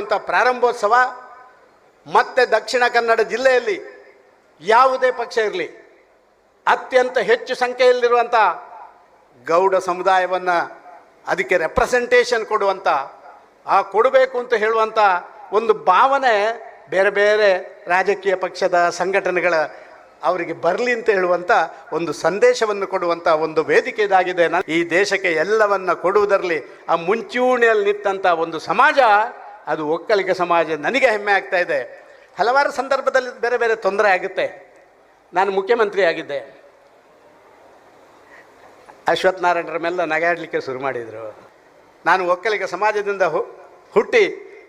ಅಂತ ಪ್ರಾರಂಭೋತ್ಸವ, ಮತ್ತೆ ದಕ್ಷಿಣ ಕನ್ನಡ ಜಿಲ್ಲೆಯಲ್ಲಿ ಯಾವುದೇ ಪಕ್ಷ ಇರಲಿ, ಅತ್ಯಂತ ಹೆಚ್ಚು ಸಂಖ್ಯೆಯಲ್ಲಿರುವಂಥ ಗೌಡ ಸಮುದಾಯವನ್ನು ಅದಕ್ಕೆ ರೆಪ್ರೆಸೆಂಟೇಷನ್ ಕೊಡುವಂಥ ಆ ಕೊಡಬೇಕು ಅಂತ ಹೇಳುವಂಥ ಒಂದು ಭಾವನೆ ಬೇರೆ ಬೇರೆ ರಾಜಕೀಯ ಪಕ್ಷದ ಸಂಘಟನೆಗಳ ಅವರಿಗೆ ಬರಲಿ ಅಂತ ಹೇಳುವಂಥ ಒಂದು ಸಂದೇಶವನ್ನು ಕೊಡುವಂಥ ಒಂದು ವೇದಿಕೆ ಇದಾಗಿದೆ. ನಾನು ಈ ದೇಶಕ್ಕೆ ಎಲ್ಲವನ್ನು ಕೊಡುವುದರಲ್ಲಿ ಆ ಮುಂಚೂಣಿಯಲ್ಲಿ ನಿಂತಂಥ ಒಂದು ಸಮಾಜ ಅದು ಒಕ್ಕಲಿಗ ಸಮಾಜ ನನಗೆ ಹೆಮ್ಮೆ ಆಗ್ತಾ ಇದೆ. ಹಲವಾರು ಸಂದರ್ಭದಲ್ಲಿ ಬೇರೆ ಬೇರೆ ತೊಂದರೆ ಆಗುತ್ತೆ. ನಾನು ಮುಖ್ಯಮಂತ್ರಿ ಆಗಿದ್ದೆ. ಅಶ್ವಥ್ ನಾರಾಯಣರ ಮೇಲೆ ನಗಾಡಲಿಕ್ಕೆ ಶುರು ಮಾಡಿದರು. ನಾನು ಒಕ್ಕಲಿಗ ಸಮಾಜದಿಂದ ಹುಟ್ಟಿ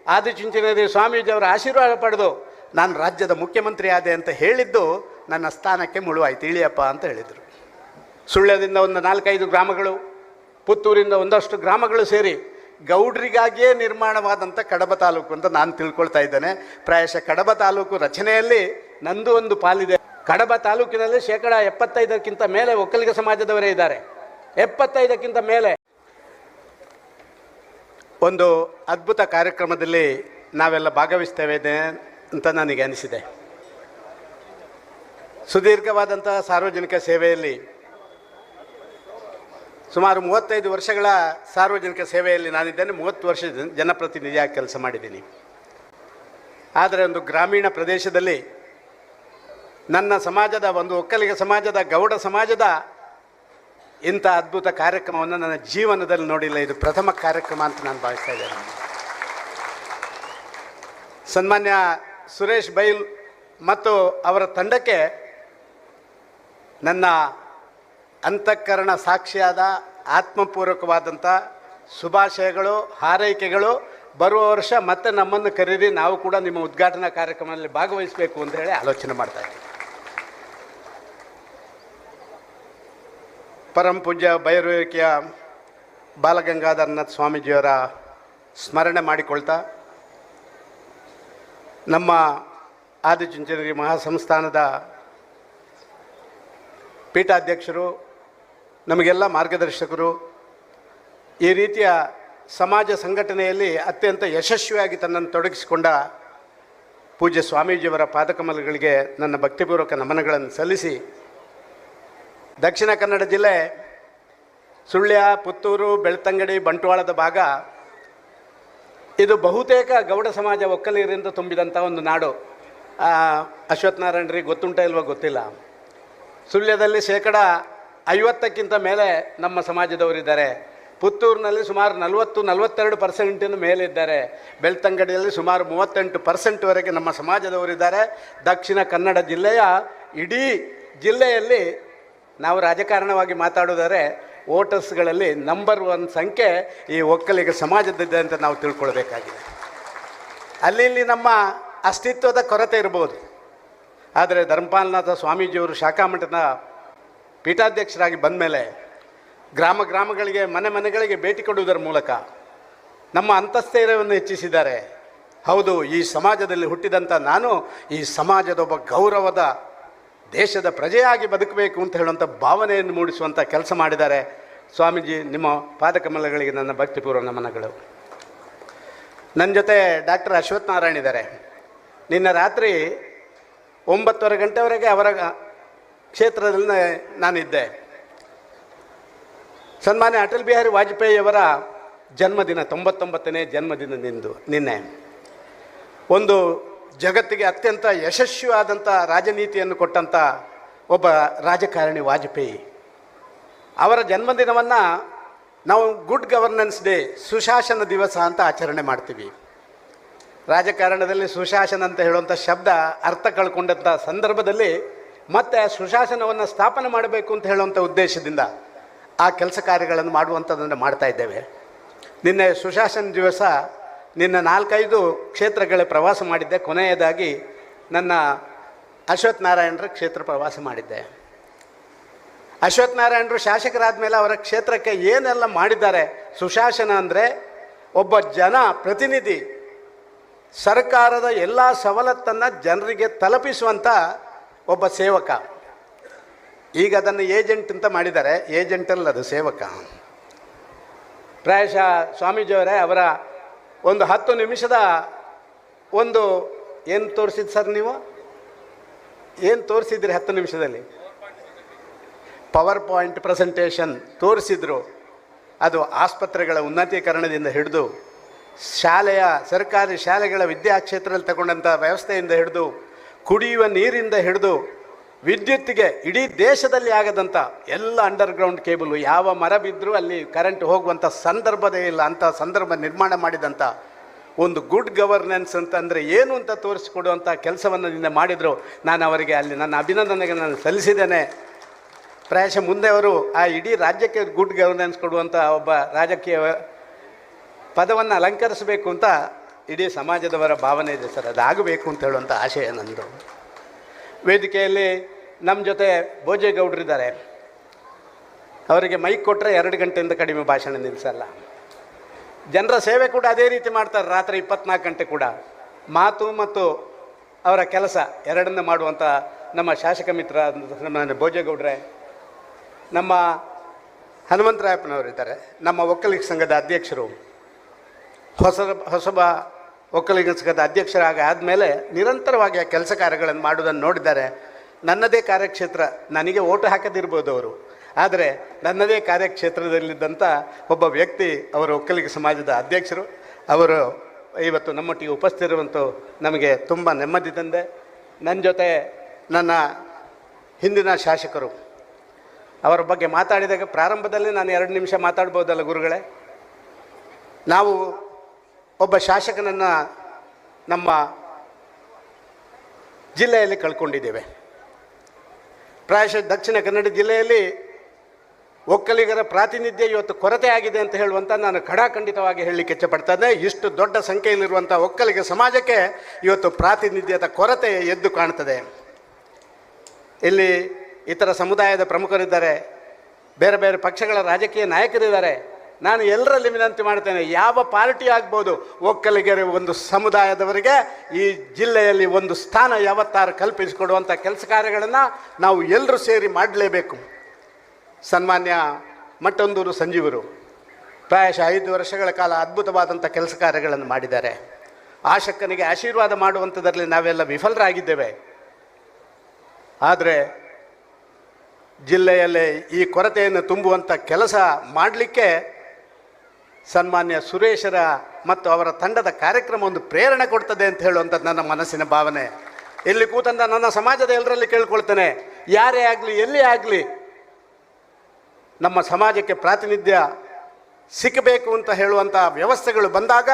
ಆದಿಚುಂಚನಗಿರಿ ಸ್ವಾಮೀಜಿಯವರ ಆಶೀರ್ವಾದ ಪಡೆದು ನಾನು ರಾಜ್ಯದ ಮುಖ್ಯಮಂತ್ರಿ ಆದೆ ಅಂತ ಹೇಳಿದ್ದು ನನ್ನ ಸ್ಥಾನಕ್ಕೆ ಮುಳುವಾಯಿತು. ಇಳಿಯಪ್ಪ ಅಂತ ಹೇಳಿದರು. ಸುಳ್ಯದಿಂದ ಒಂದು ನಾಲ್ಕೈದು ಗ್ರಾಮಗಳು, ಪುತ್ತೂರಿಂದ ಒಂದಷ್ಟು ಗ್ರಾಮಗಳು ಸೇರಿ ಗೌಡ್ರಿಗಾಗಿಯೇ ನಿರ್ಮಾಣವಾದಂಥ ಕಡಬ ತಾಲೂಕು ಅಂತ ನಾನು ತಿಳ್ಕೊಳ್ತಾ ಇದ್ದೇನೆ. ಪ್ರಾಯಶಃ ಕಡಬ ತಾಲೂಕು ರಚನೆಯಲ್ಲಿ ನಂದು ಒಂದು ಪಾಲಿದೆ. ಕಡಬ ತಾಲೂಕಿನಲ್ಲಿ ಶೇಕಡ ಎಪ್ಪತ್ತೈದಕ್ಕಿಂತ ಮೇಲೆ ಒಕ್ಕಲಿಗ ಸಮಾಜದವರೇ ಇದ್ದಾರೆ. ಎಪ್ಪತ್ತೈದಕ್ಕಿಂತ ಮೇಲೆ. ಒಂದು ಅದ್ಭುತ ಕಾರ್ಯಕ್ರಮದಲ್ಲಿ ನಾವೆಲ್ಲ ಭಾಗವಹಿಸ್ತೇವೆ ಅಂತ ನನಗೆ ಅನಿಸಿದೆ. ಸುದೀರ್ಘವಾದಂತಹ ಸಾರ್ವಜನಿಕ ಸೇವೆಯಲ್ಲಿ ಸುಮಾರು ಮೂವತ್ತೈದು ವರ್ಷಗಳ ಸಾರ್ವಜನಿಕ ಸೇವೆಯಲ್ಲಿ ನಾನಿದ್ದೇನೆ, ಮೂವತ್ತು ವರ್ಷ ಜನಪ್ರತಿನಿಧಿಯಾಗಿ ಕೆಲಸ ಮಾಡಿದ್ದೀನಿ. ಆದರೆ ಒಂದು ಗ್ರಾಮೀಣ ಪ್ರದೇಶದಲ್ಲಿ ನನ್ನ ಸಮಾಜದ, ಒಂದು ಒಕ್ಕಲಿಗ ಸಮಾಜದ, ಗೌಡ ಸಮಾಜದ ಇಂಥ ಅದ್ಭುತ ಕಾರ್ಯಕ್ರಮವನ್ನು ನನ್ನ ಜೀವನದಲ್ಲಿ ನೋಡಿಲ್ಲ. ಇದು ಪ್ರಥಮ ಕಾರ್ಯಕ್ರಮ ಅಂತ ನಾನು ಭಾವಿಸ್ತಾ ಇದ್ದೇನೆ. ಸನ್ಮಾನ್ಯ ಸುರೇಶ್ ಬೈಲ್ ಮತ್ತು ಅವರ ತಂಡಕ್ಕೆ ನನ್ನ ಅಂತಃಕರಣ ಸಾಕ್ಷಿಯಾದ ಆತ್ಮಪೂರ್ವಕವಾದಂಥ ಶುಭಾಶಯಗಳು, ಹಾರೈಕೆಗಳು. ಬರುವ ವರ್ಷ ಮತ್ತೆ ನಮ್ಮನ್ನು ಕರೀರಿ. ನಾವು ಕೂಡ ನಿಮ್ಮ ಉದ್ಘಾಟನಾ ಕಾರ್ಯಕ್ರಮದಲ್ಲಿ ಭಾಗವಹಿಸಬೇಕು ಅಂತ ಹೇಳಿ ಆಲೋಚನೆ ಮಾಡ್ತಾ ಇದ್ದೀವಿ. ಪರಂ ಪೂಜ್ಯ ಭೈರವಿಕೆಯ ಬಾಲಗಂಗಾಧರನಾಥ್ ಸ್ವಾಮೀಜಿಯವರ ಸ್ಮರಣೆ ಮಾಡಿಕೊಳ್ತಾ ನಮ್ಮ ಆದಿಚುಂಚನಗಿರಿ ಮಹಾಸಂಸ್ಥಾನದ ಪೀಠಾಧ್ಯಕ್ಷರು ನಮಗೆಲ್ಲ ಮಾರ್ಗದರ್ಶಕರು, ಈ ರೀತಿಯ ಸಮಾಜ ಸಂಘಟನೆಯಲ್ಲಿ ಅತ್ಯಂತ ಯಶಸ್ವಿಯಾಗಿ ತನ್ನನ್ನು ತೊಡಗಿಸಿಕೊಂಡ ಪೂಜ್ಯ ಸ್ವಾಮೀಜಿಯವರ ಪಾದಕಮಲಗಳಿಗೆ ನನ್ನ ಭಕ್ತಿಪೂರ್ವಕ ನಮನಗಳನ್ನು ಸಲ್ಲಿಸಿ, ದಕ್ಷಿಣ ಕನ್ನಡ ಜಿಲ್ಲೆ ಸುಳ್ಯ, ಪುತ್ತೂರು, ಬೆಳ್ತಂಗಡಿ, ಬಂಟ್ವಾಳದ ಭಾಗ ಇದು ಬಹುತೇಕ ಗೌಡ ಸಮಾಜ ಒಕ್ಕಲಿಗರಿಂದ ತುಂಬಿದಂಥ ಒಂದು ನಾಡು. ಅಶ್ವತ್ಥನಾರಾಯಣರಿಗೆ ಗೊತ್ತುಂಟ ಇಲ್ವೋ ಗೊತ್ತಿಲ್ಲ. ಸುಳ್ಯದಲ್ಲಿ ಶೇಕಡ ಐವತ್ತಕ್ಕಿಂತ ಮೇಲೆ ನಮ್ಮ ಸಮಾಜದವರಿದ್ದಾರೆ. ಪುತ್ತೂರಿನಲ್ಲಿ ಸುಮಾರು ನಲವತ್ತು, ನಲವತ್ತೆರಡು ಪರ್ಸೆಂಟಿನ ಮೇಲಿದ್ದಾರೆ. ಬೆಳ್ತಂಗಡಿಯಲ್ಲಿ ಸುಮಾರು ಮೂವತ್ತೆಂಟು ಪರ್ಸೆಂಟ್ವರೆಗೆ ನಮ್ಮ ಸಮಾಜದವರಿದ್ದಾರೆ. ದಕ್ಷಿಣ ಕನ್ನಡ ಜಿಲ್ಲೆಯ ಇಡೀ ಜಿಲ್ಲೆಯಲ್ಲಿ ನಾವು ರಾಜಕಾರಣವಾಗಿ ಮಾತಾಡೋದಾದರೆ ವೋಟರ್ಸ್ಗಳಲ್ಲಿ ನಂಬರ್ ಒನ್ ಸಂಖ್ಯೆ ಈ ಒಕ್ಕಲಿಗ ಸಮಾಜದಿದೆ ಅಂತ ನಾವು ತಿಳ್ಕೊಳ್ಬೇಕಾಗಿದೆ. ಅಲ್ಲಿ ಇಲ್ಲಿ ನಮ್ಮ ಅಸ್ತಿತ್ವದ ಕೊರತೆ ಇರ್ಬೋದು. ಆದರೆ ಧರ್ಮಪಾಲನಾಥ ಸ್ವಾಮೀಜಿಯವರು ಶಾಖಾಮಠದ ಪೀಠಾಧ್ಯಕ್ಷರಾಗಿ ಬಂದ ಮೇಲೆ ಗ್ರಾಮ ಗ್ರಾಮಗಳಿಗೆ, ಮನೆ ಮನೆಗಳಿಗೆ ಭೇಟಿ ಕೊಡುವುದರ ಮೂಲಕ ನಮ್ಮ ಅಂತಸ್ಥೈರ್ಯವನ್ನು ಹೆಚ್ಚಿಸಿದ್ದಾರೆ. ಹೌದು, ಈ ಸಮಾಜದಲ್ಲಿ ಹುಟ್ಟಿದಂಥ ನಾನು ಈ ಸಮಾಜದ ಒಬ್ಬ ಗೌರವದ ದೇಶದ ಪ್ರಜೆಯಾಗಿ ಬದುಕಬೇಕು ಅಂತ ಹೇಳುವಂಥ ಭಾವನೆಯನ್ನು ಮೂಡಿಸುವಂಥ ಕೆಲಸ ಮಾಡಿದ್ದಾರೆ. ಸ್ವಾಮೀಜಿ, ನಿಮ್ಮ ಪಾದಕಮಲಗಳಿಗೆ ನನ್ನ ಭಕ್ತಿಪೂರ್ವ ನಮನಗಳು. ನನ್ನ ಜೊತೆ ಡಾಕ್ಟರ್ ಅಶ್ವಥ್ ನಾರಾಯಣ್ ಇದ್ದಾರೆ. ನಿನ್ನೆ ರಾತ್ರಿ ಒಂಬತ್ತುವರೆ ಗಂಟೆವರೆಗೆ ಅವರ ಕ್ಷೇತ್ರದಲ್ಲಿ ನಾನಿದ್ದೆ. ಸನ್ಮಾನ್ಯ ಅಟಲ್ ಬಿಹಾರಿ ವಾಜಪೇಯಿಯವರ ಜನ್ಮದಿನ, ತೊಂಬತ್ತೊಂಬತ್ತನೇ ಜನ್ಮದಿನದಿಂದು ನಿನ್ನೆ. ಒಂದು ಜಗತ್ತಿಗೆ ಅತ್ಯಂತ ಯಶಸ್ವಿಯಾದಂಥ ರಾಜನೀತಿಯನ್ನು ಕೊಟ್ಟಂಥ ಒಬ್ಬ ರಾಜಕಾರಣಿ ವಾಜಪೇಯಿ. ಅವರ ಜನ್ಮದಿನವನ್ನು ನಾವು ಗುಡ್ ಗವರ್ನೆನ್ಸ್ ಡೇ, ಸುಶಾಸನ ದಿವಸ ಅಂತ ಆಚರಣೆ ಮಾಡ್ತೀವಿ. ರಾಜಕಾರಣದಲ್ಲಿ ಸುಶಾಸನ ಅಂತ ಹೇಳುವಂಥ ಶಬ್ದ ಅರ್ಥ ಕಳ್ಕೊಂಡಂಥ ಸಂದರ್ಭದಲ್ಲಿ ಮತ್ತೆ ಸುಶಾಸನವನ್ನು ಸ್ಥಾಪನೆ ಮಾಡಬೇಕು ಅಂತ ಹೇಳುವಂಥ ಉದ್ದೇಶದಿಂದ ಆ ಕೆಲಸ ಕಾರ್ಯಗಳನ್ನು ಮಾಡುವಂಥದ್ದನ್ನು ಮಾಡ್ತಾ ಇದ್ದೇವೆ. ನಿನ್ನೆ ಸುಶಾಸನ ದಿವಸ ನಿನ್ನ ನಾಲ್ಕೈದು ಕ್ಷೇತ್ರಗಳ ಪ್ರವಾಸ ಮಾಡಿದ್ದೆ. ಕೊನೆಯದಾಗಿ ನನ್ನ ಅಶ್ವಥ್ ನಾರಾಯಣರ ಕ್ಷೇತ್ರ ಪ್ರವಾಸ ಮಾಡಿದ್ದೆ. ಅಶ್ವಥ್ ನಾರಾಯಣರು ಶಾಸಕರಾದ ಮೇಲೆ ಅವರ ಕ್ಷೇತ್ರಕ್ಕೆ ಏನೆಲ್ಲ ಮಾಡಿದ್ದಾರೆ? ಸುಶಾಸನ ಅಂದರೆ ಒಬ್ಬ ಜನ ಪ್ರತಿನಿಧಿ, ಸರ್ಕಾರದ ಎಲ್ಲ ಸವಲತ್ತನ್ನು ಜನರಿಗೆ ತಲುಪಿಸುವಂಥ ಒಬ್ಬ ಸೇವಕ. ಈಗ ಅದನ್ನು ಏಜೆಂಟ್ ಅಂತ ಮಾಡಿದ್ದಾರೆ. ಏಜೆಂಟಲ್ಲ ಅದು ಸೇವಕ. ಪ್ರಾಯಶಃ ಸ್ವಾಮೀಜಿಯವರೇ ಅವರ ಒಂದು ಹತ್ತು ನಿಮಿಷದ ಒಂದು ಏನು ತೋರಿಸಿದ್ದು ಸರ್ ನೀವು? ಏನು ತೋರಿಸಿದ್ರಿ ಹತ್ತು ನಿಮಿಷದಲ್ಲಿ? ಪವರ್ ಪಾಯಿಂಟ್ ಪ್ರೆಸೆಂಟೇಷನ್ ತೋರಿಸಿದ್ರು. ಅದು ಆಸ್ಪತ್ರೆಗಳ ಉನ್ನತೀಕರಣದಿಂದ ಹಿಡಿದು ಶಾಲೆಯ ಸರ್ಕಾರಿ ಶಾಲೆಗಳ ವಿದ್ಯಾಕ್ಷೇತ್ರದಲ್ಲಿ ತಗೊಂಡಂಥ ವ್ಯವಸ್ಥೆಯಿಂದ ಹಿಡಿದು ಕುಡಿಯುವ ನೀರಿಂದ ಹಿಡಿದು ವಿದ್ಯುತ್ತಿಗೆ ಇಡೀ ದೇಶದಲ್ಲಿ ಆಗದಂಥ ಎಲ್ಲ ಅಂಡರ್ಗ್ರೌಂಡ್ ಕೇಬಲು ಯಾವ ಮರ ಬಿದ್ದರೂ ಅಲ್ಲಿ ಕರೆಂಟ್ ಹೋಗುವಂಥ ಸಂದರ್ಭದೇ ಇಲ್ಲ. ಅಂಥ ಸಂದರ್ಭ ನಿರ್ಮಾಣ ಮಾಡಿದಂಥ ಒಂದು ಗುಡ್ ಗವರ್ನೆನ್ಸ್ ಅಂತಂದರೆ ಏನು ಅಂತ ತೋರಿಸಿಕೊಡುವಂಥ ಕೆಲಸವನ್ನು ನಿನ್ನೆ ಮಾಡಿದರು. ನಾನು ಅವರಿಗೆ ಅಲ್ಲಿ ನನ್ನ ಅಭಿನಂದನೆಗೆ ನಾನು ಸಲ್ಲಿಸಿದ್ದೇನೆ. ಪ್ರಾಯಶಃ ಮುಂದೆ ಅವರು ಆ ಇಡೀ ರಾಜ್ಯಕ್ಕೆ ಗುಡ್ ಗವರ್ನೆನ್ಸ್ ಕೊಡುವಂಥ ಒಬ್ಬ ರಾಜಕೀಯ ಪದವನ್ನು ಅಲಂಕರಿಸಬೇಕು ಅಂತ ಇಡೀ ಸಮಾಜದವರ ಭಾವನೆ ಇದೆ ಸರ್. ಅದಾಗಬೇಕು ಅಂತ ಹೇಳುವಂಥ ಆಶಯ ನಂದು. ವೇದಿಕೆಯಲ್ಲಿ ನಮ್ಮ ಜೊತೆ ಭೋಜೇಗೌಡರಿದ್ದಾರೆ ಅವರಿಗೆ ಮೈಕ್ ಕೊಟ್ಟರೆ ಎರಡು ಗಂಟೆಯಿಂದ ಕಡಿಮೆ ಭಾಷಣ ನಿಲ್ಲಿಸಲ್ಲ ಜನರ ಸೇವೆ ಕೂಡ ಅದೇ ರೀತಿ ಮಾಡ್ತಾರೆ, ರಾತ್ರಿ ಇಪ್ಪತ್ನಾಲ್ಕು ಗಂಟೆ ಕೂಡ. ಮಾತು ಮತ್ತು ಅವರ ಕೆಲಸ ಎರಡನ್ನ ಮಾಡುವಂಥ ನಮ್ಮ ಶಾಸಕ ಮಿತ್ರ ನಮ್ಮ ಭೋಜೇಗೌಡ್ರೆ ನಮ್ಮ ಹನುಮಂತರಾಯಪ್ಪನವರಿದ್ದಾರೆ ನಮ್ಮ ಒಕ್ಕಲಿಗ ಸಂಘದ ಅಧ್ಯಕ್ಷರು. ಹೊಸ ಹೊಸಬ ಒಕ್ಕಲಿಗ ಸಂಘದ ಅಧ್ಯಕ್ಷರಾಗಿ ಆದಮೇಲೆ ನಿರಂತರವಾಗಿ ಆ ಕೆಲಸ ಕಾರ್ಯಗಳನ್ನು ಮಾಡೋದನ್ನು ನೋಡಿದ್ದಾರೆ. ನನ್ನದೇ ಕಾರ್ಯಕ್ಷೇತ್ರ, ನನಗೆ ಓಟು ಹಾಕದಿರ್ಬೋದು ಅವರು. ಆದರೆ ನನ್ನದೇ ಕಾರ್ಯಕ್ಷೇತ್ರದಲ್ಲಿದ್ದಂಥ ಒಬ್ಬ ವ್ಯಕ್ತಿ, ಅವರು ಒಕ್ಕಲಿಗ ಸಮಾಜದ ಅಧ್ಯಕ್ಷರು. ಅವರು ಇವತ್ತು ನಮ್ಮೊಟ್ಟಿಗೆ ಉಪಸ್ಥಿತಿರುವಂಥ ನಮಗೆ ತುಂಬ ನೆಮ್ಮದಿ ತಂದೆ. ನನ್ನ ಜೊತೆ ನನ್ನ ಹಿಂದಿನ ಶಾಸಕರು. ಅವರ ಬಗ್ಗೆ ಮಾತಾಡಿದಾಗ ಪ್ರಾರಂಭದಲ್ಲಿ ನಾನು ಎರಡು ನಿಮಿಷ ಮಾತಾಡ್ಬೋದಲ್ಲ ಗುರುಗಳೇ? ನಾವು ಒಬ್ಬ ಶಾಸಕನನ್ನು ನಮ್ಮ ಜಿಲ್ಲೆಯಲ್ಲಿ ಕಳ್ಕೊಂಡಿದ್ದೇವೆ. ಪ್ರಾಯಶಃ ದಕ್ಷಿಣ ಕನ್ನಡ ಜಿಲ್ಲೆಯಲ್ಲಿ ಒಕ್ಕಲಿಗರ ಪ್ರಾತಿನಿಧ್ಯ ಇವತ್ತು ಕೊರತೆ ಆಗಿದೆ ಅಂತ ಹೇಳುವಂಥ ನಾನು ಖಡಾಖಂಡಿತವಾಗಿ ಹೇಳಲಿಕ್ಕೆ ಇಚ್ಛಪಡ್ತೇನೆ ಇಷ್ಟು ದೊಡ್ಡ ಸಂಖ್ಯೆಯಲ್ಲಿರುವಂಥ ಒಕ್ಕಲಿಗ ಸಮಾಜಕ್ಕೆ ಇವತ್ತು ಪ್ರಾತಿನಿಧ್ಯದ ಕೊರತೆ ಎದ್ದು ಕಾಣ್ತದೆ. ಇಲ್ಲಿ ಇತರ ಸಮುದಾಯದ ಪ್ರಮುಖರಿದ್ದಾರೆ. ಬೇರೆ ಬೇರೆ ಪಕ್ಷಗಳ ರಾಜಕೀಯ ನಾಯಕರಿದ್ದಾರೆ. ನಾನು ಎಲ್ಲರಲ್ಲಿ ವಿನಂತಿ ಮಾಡ್ತೇನೆ, ಯಾವ ಪಾರ್ಟಿ ಆಗ್ಬೋದು, ಒಕ್ಕಲಿಗರ ಒಂದು ಸಮುದಾಯದವರಿಗೆ, ಈ ಜಿಲ್ಲೆಯಲ್ಲಿ ಒಂದು ಸ್ಥಾನ ಯಾವತ್ತಾರು ಕಲ್ಪಿಸಿಕೊಡುವಂಥ ಕೆಲಸ ಕಾರ್ಯಗಳನ್ನು ನಾವು ಎಲ್ಲರೂ ಸೇರಿ ಮಾಡಲೇಬೇಕು. ಸನ್ಮಾನ್ಯ ಮಟ್ಟೊಂದೂರು ಸಂಜೀವರು, ಪ್ರಾಯಶಃ ಐದು ವರ್ಷಗಳ ಕಾಲ ಅದ್ಭುತವಾದಂಥ ಕೆಲಸ ಕಾರ್ಯಗಳನ್ನು ಮಾಡಿದ್ದಾರೆ. ಆಶಕ್ಕನಿಗೆ ಆಶೀರ್ವಾದ ಮಾಡುವಂಥದ್ರಲ್ಲಿ ನಾವೆಲ್ಲ ವಿಫಲರಾಗಿದ್ದೇವೆ. ಆದರೆ ಜಿಲ್ಲೆಯಲ್ಲೇ ಈ ಕೊರತೆಯನ್ನು ತುಂಬುವಂಥ ಕೆಲಸ ಮಾಡಲಿಕ್ಕೆ ಸನ್ಮಾನ್ಯ ಸುರೇಶರ ಮತ್ತು ಅವರ ತಂಡದ ಕಾರ್ಯಕ್ರಮ ಒಂದು ಪ್ರೇರಣೆ ಕೊಡ್ತದೆ ಅಂತ ಹೇಳುವಂಥದ್ದು ನನ್ನ ಮನಸ್ಸಿನ ಭಾವನೆ. ಇಲ್ಲಿ ಕೂತಂತ ನನ್ನ ಸಮಾಜದ ಎಲ್ಲರಲ್ಲಿ ಕೇಳ್ಕೊಳ್ತೇನೆ, ಯಾರೇ ಆಗಲಿ, ಎಲ್ಲಿ ಆಗಲಿ, ನಮ್ಮ ಸಮಾಜಕ್ಕೆ ಪ್ರಾತಿನಿಧ್ಯ ಸಿಕ್ಕಬೇಕು ಅಂತ ಹೇಳುವಂಥ ವ್ಯವಸ್ಥೆಗಳು ಬಂದಾಗ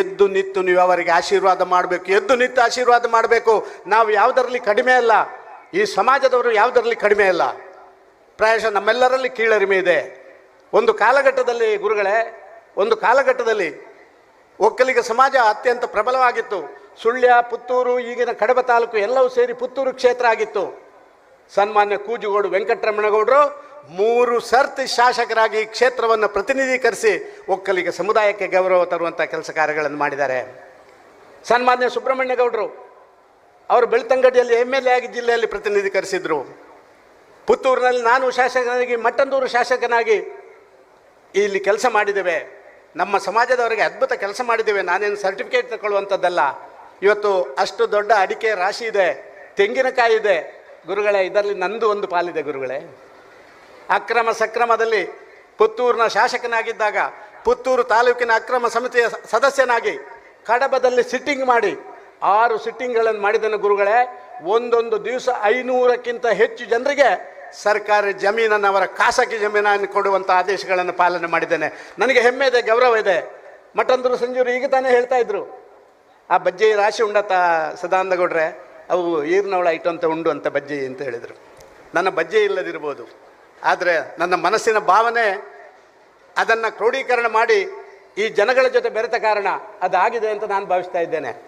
ಎದ್ದು ನಿತ್ತು ನೀವು ಅವರಿಗೆ ಆಶೀರ್ವಾದ ಮಾಡಬೇಕು, ಎದ್ದು ನಿತ್ತು ಆಶೀರ್ವಾದ ಮಾಡಬೇಕು. ನಾವು ಯಾವುದರಲ್ಲಿ ಕಡಿಮೆ ಅಲ್ಲ, ಈ ಸಮಾಜದವರು ಯಾವುದರಲ್ಲಿ ಕಡಿಮೆ ಅಲ್ಲ. ಪ್ರಾಯಶಃ ನಮ್ಮೆಲ್ಲರಲ್ಲಿ ಕೀಳರಿಮೆ ಇದೆ. ಒಂದು ಕಾಲಘಟ್ಟದಲ್ಲಿ ಗುರುಗಳೇ ಒಂದು ಕಾಲಘಟ್ಟದಲ್ಲಿ ಒಕ್ಕಲಿಗ ಸಮಾಜ ಅತ್ಯಂತ ಪ್ರಬಲವಾಗಿತ್ತು. ಸುಳ್ಯ, ಪುತ್ತೂರು, ಈಗಿನ ಕಡಬ ತಾಲೂಕು ಎಲ್ಲವೂ ಸೇರಿ ಪುತ್ತೂರು ಕ್ಷೇತ್ರ ಆಗಿತ್ತು. ಸನ್ಮಾನ್ಯ ಕೂಜುಗೋಡು ವೆಂಕಟರಮಣಗೌಡರು ಮೂರು ಸರ್ತಿ ಶಾಸಕರಾಗಿ ಈ ಕ್ಷೇತ್ರವನ್ನು ಪ್ರತಿನಿಧೀಕರಿಸಿ ಒಕ್ಕಲಿಗ ಸಮುದಾಯಕ್ಕೆ ಗೌರವ ತರುವಂಥ ಕೆಲಸ ಕಾರ್ಯಗಳನ್ನು ಮಾಡಿದ್ದಾರೆ. ಸನ್ಮಾನ್ಯ ಸುಬ್ರಹ್ಮಣ್ಯಗೌಡರು ಅವರು ಬೆಳ್ತಂಗಡಿಯಲ್ಲಿ ಎಂ ಎಲ್ ಎ ಆಗಿ ಜಿಲ್ಲೆಯಲ್ಲಿ ಪ್ರತಿನಿಧೀಕರಿಸಿದ್ರು. ಪುತ್ತೂರಿನಲ್ಲಿ ನಾನು ಶಾಸಕನಾಗಿ, ಮಟ್ಟಂದೂರು ಶಾಸಕನಾಗಿ ಇಲ್ಲಿ ಕೆಲಸ ಮಾಡಿದ್ದೇವೆ. ನಮ್ಮ ಸಮಾಜದವರಿಗೆ ಅದ್ಭುತ ಕೆಲಸ ಮಾಡಿದ್ದೇವೆ. ನಾನೇನು ಸರ್ಟಿಫಿಕೇಟ್ ತಗೊಳ್ಳುವಂಥದ್ದಲ್ಲ. ಇವತ್ತು ಅಷ್ಟು ದೊಡ್ಡ ಅಡಿಕೆ ರಾಶಿ ಇದೆ. ತೆಂಗಿನಕಾಯಿ ಇದೆ. ಗುರುಗಳೇ, ಇದರಲ್ಲಿ ನಂದು ಒಂದು ಪಾಲಿದೆ ಗುರುಗಳೇ. ಅಕ್ರಮ ಸಕ್ರಮದಲ್ಲಿ ಪುತ್ತೂರಿನ ಶಾಸಕನಾಗಿದ್ದಾಗ, ಪುತ್ತೂರು ತಾಲೂಕಿನ ಅಕ್ರಮ ಸಮಿತಿಯ ಸದಸ್ಯನಾಗಿ ಕಡಬದಲ್ಲಿ ಸಿಟ್ಟಿಂಗ್ ಮಾಡಿ, ಆರು ಸಿಟ್ಟಿಂಗ್ಗಳನ್ನು ಮಾಡಿದನು ಗುರುಗಳೇ. ಒಂದೊಂದು ದಿವಸ ಐನೂರಕ್ಕಿಂತ ಹೆಚ್ಚು ಜನರಿಗೆ ಸರ್ಕಾರಿ ಜಮೀನನ್ನು ಅವರ ಖಾಸಗಿ ಜಮೀನನ್ನು ಕೊಡುವಂಥ ಆದೇಶಗಳನ್ನು ಪಾಲನೆ ಮಾಡಿದ್ದೇನೆ. ನನಗೆ ಹೆಮ್ಮೆ ಇದೆ ಗೌರವ ಇದೆ. ಮಠಂದರು, ಸಂಜೀವರು ಈಗ ತಾನೇ ಹೇಳ್ತಾ ಇದ್ರು. ಆ ಬಜ್ಜಿ ರಾಶಿ ಉಂಡತ್ತ ಸದಾನಂದಗೌಡ್ರೆ, ಅವು ಈರ್ನವಳ ಇಟ್ಟು ಅಂತ ಉಂಡು ಅಂತ ಬಜ್ಜಿ ಅಂತ ಹೇಳಿದರು. ನನ್ನ ಬಜ್ಜೆ ಇಲ್ಲದಿರ್ಬೋದು. ಆದರೆ ನನ್ನ ಮನಸ್ಸಿನ ಭಾವನೆ ಅದನ್ನು ಕ್ರೋಢೀಕರಣ ಮಾಡಿ ಈ ಜನಗಳ ಜೊತೆ ಬೆರೆತ ಕಾರಣ ಅದಾಗಿದೆ ಅಂತ ನಾನು ಭಾವಿಸ್ತಾ ಇದ್ದೇನೆ.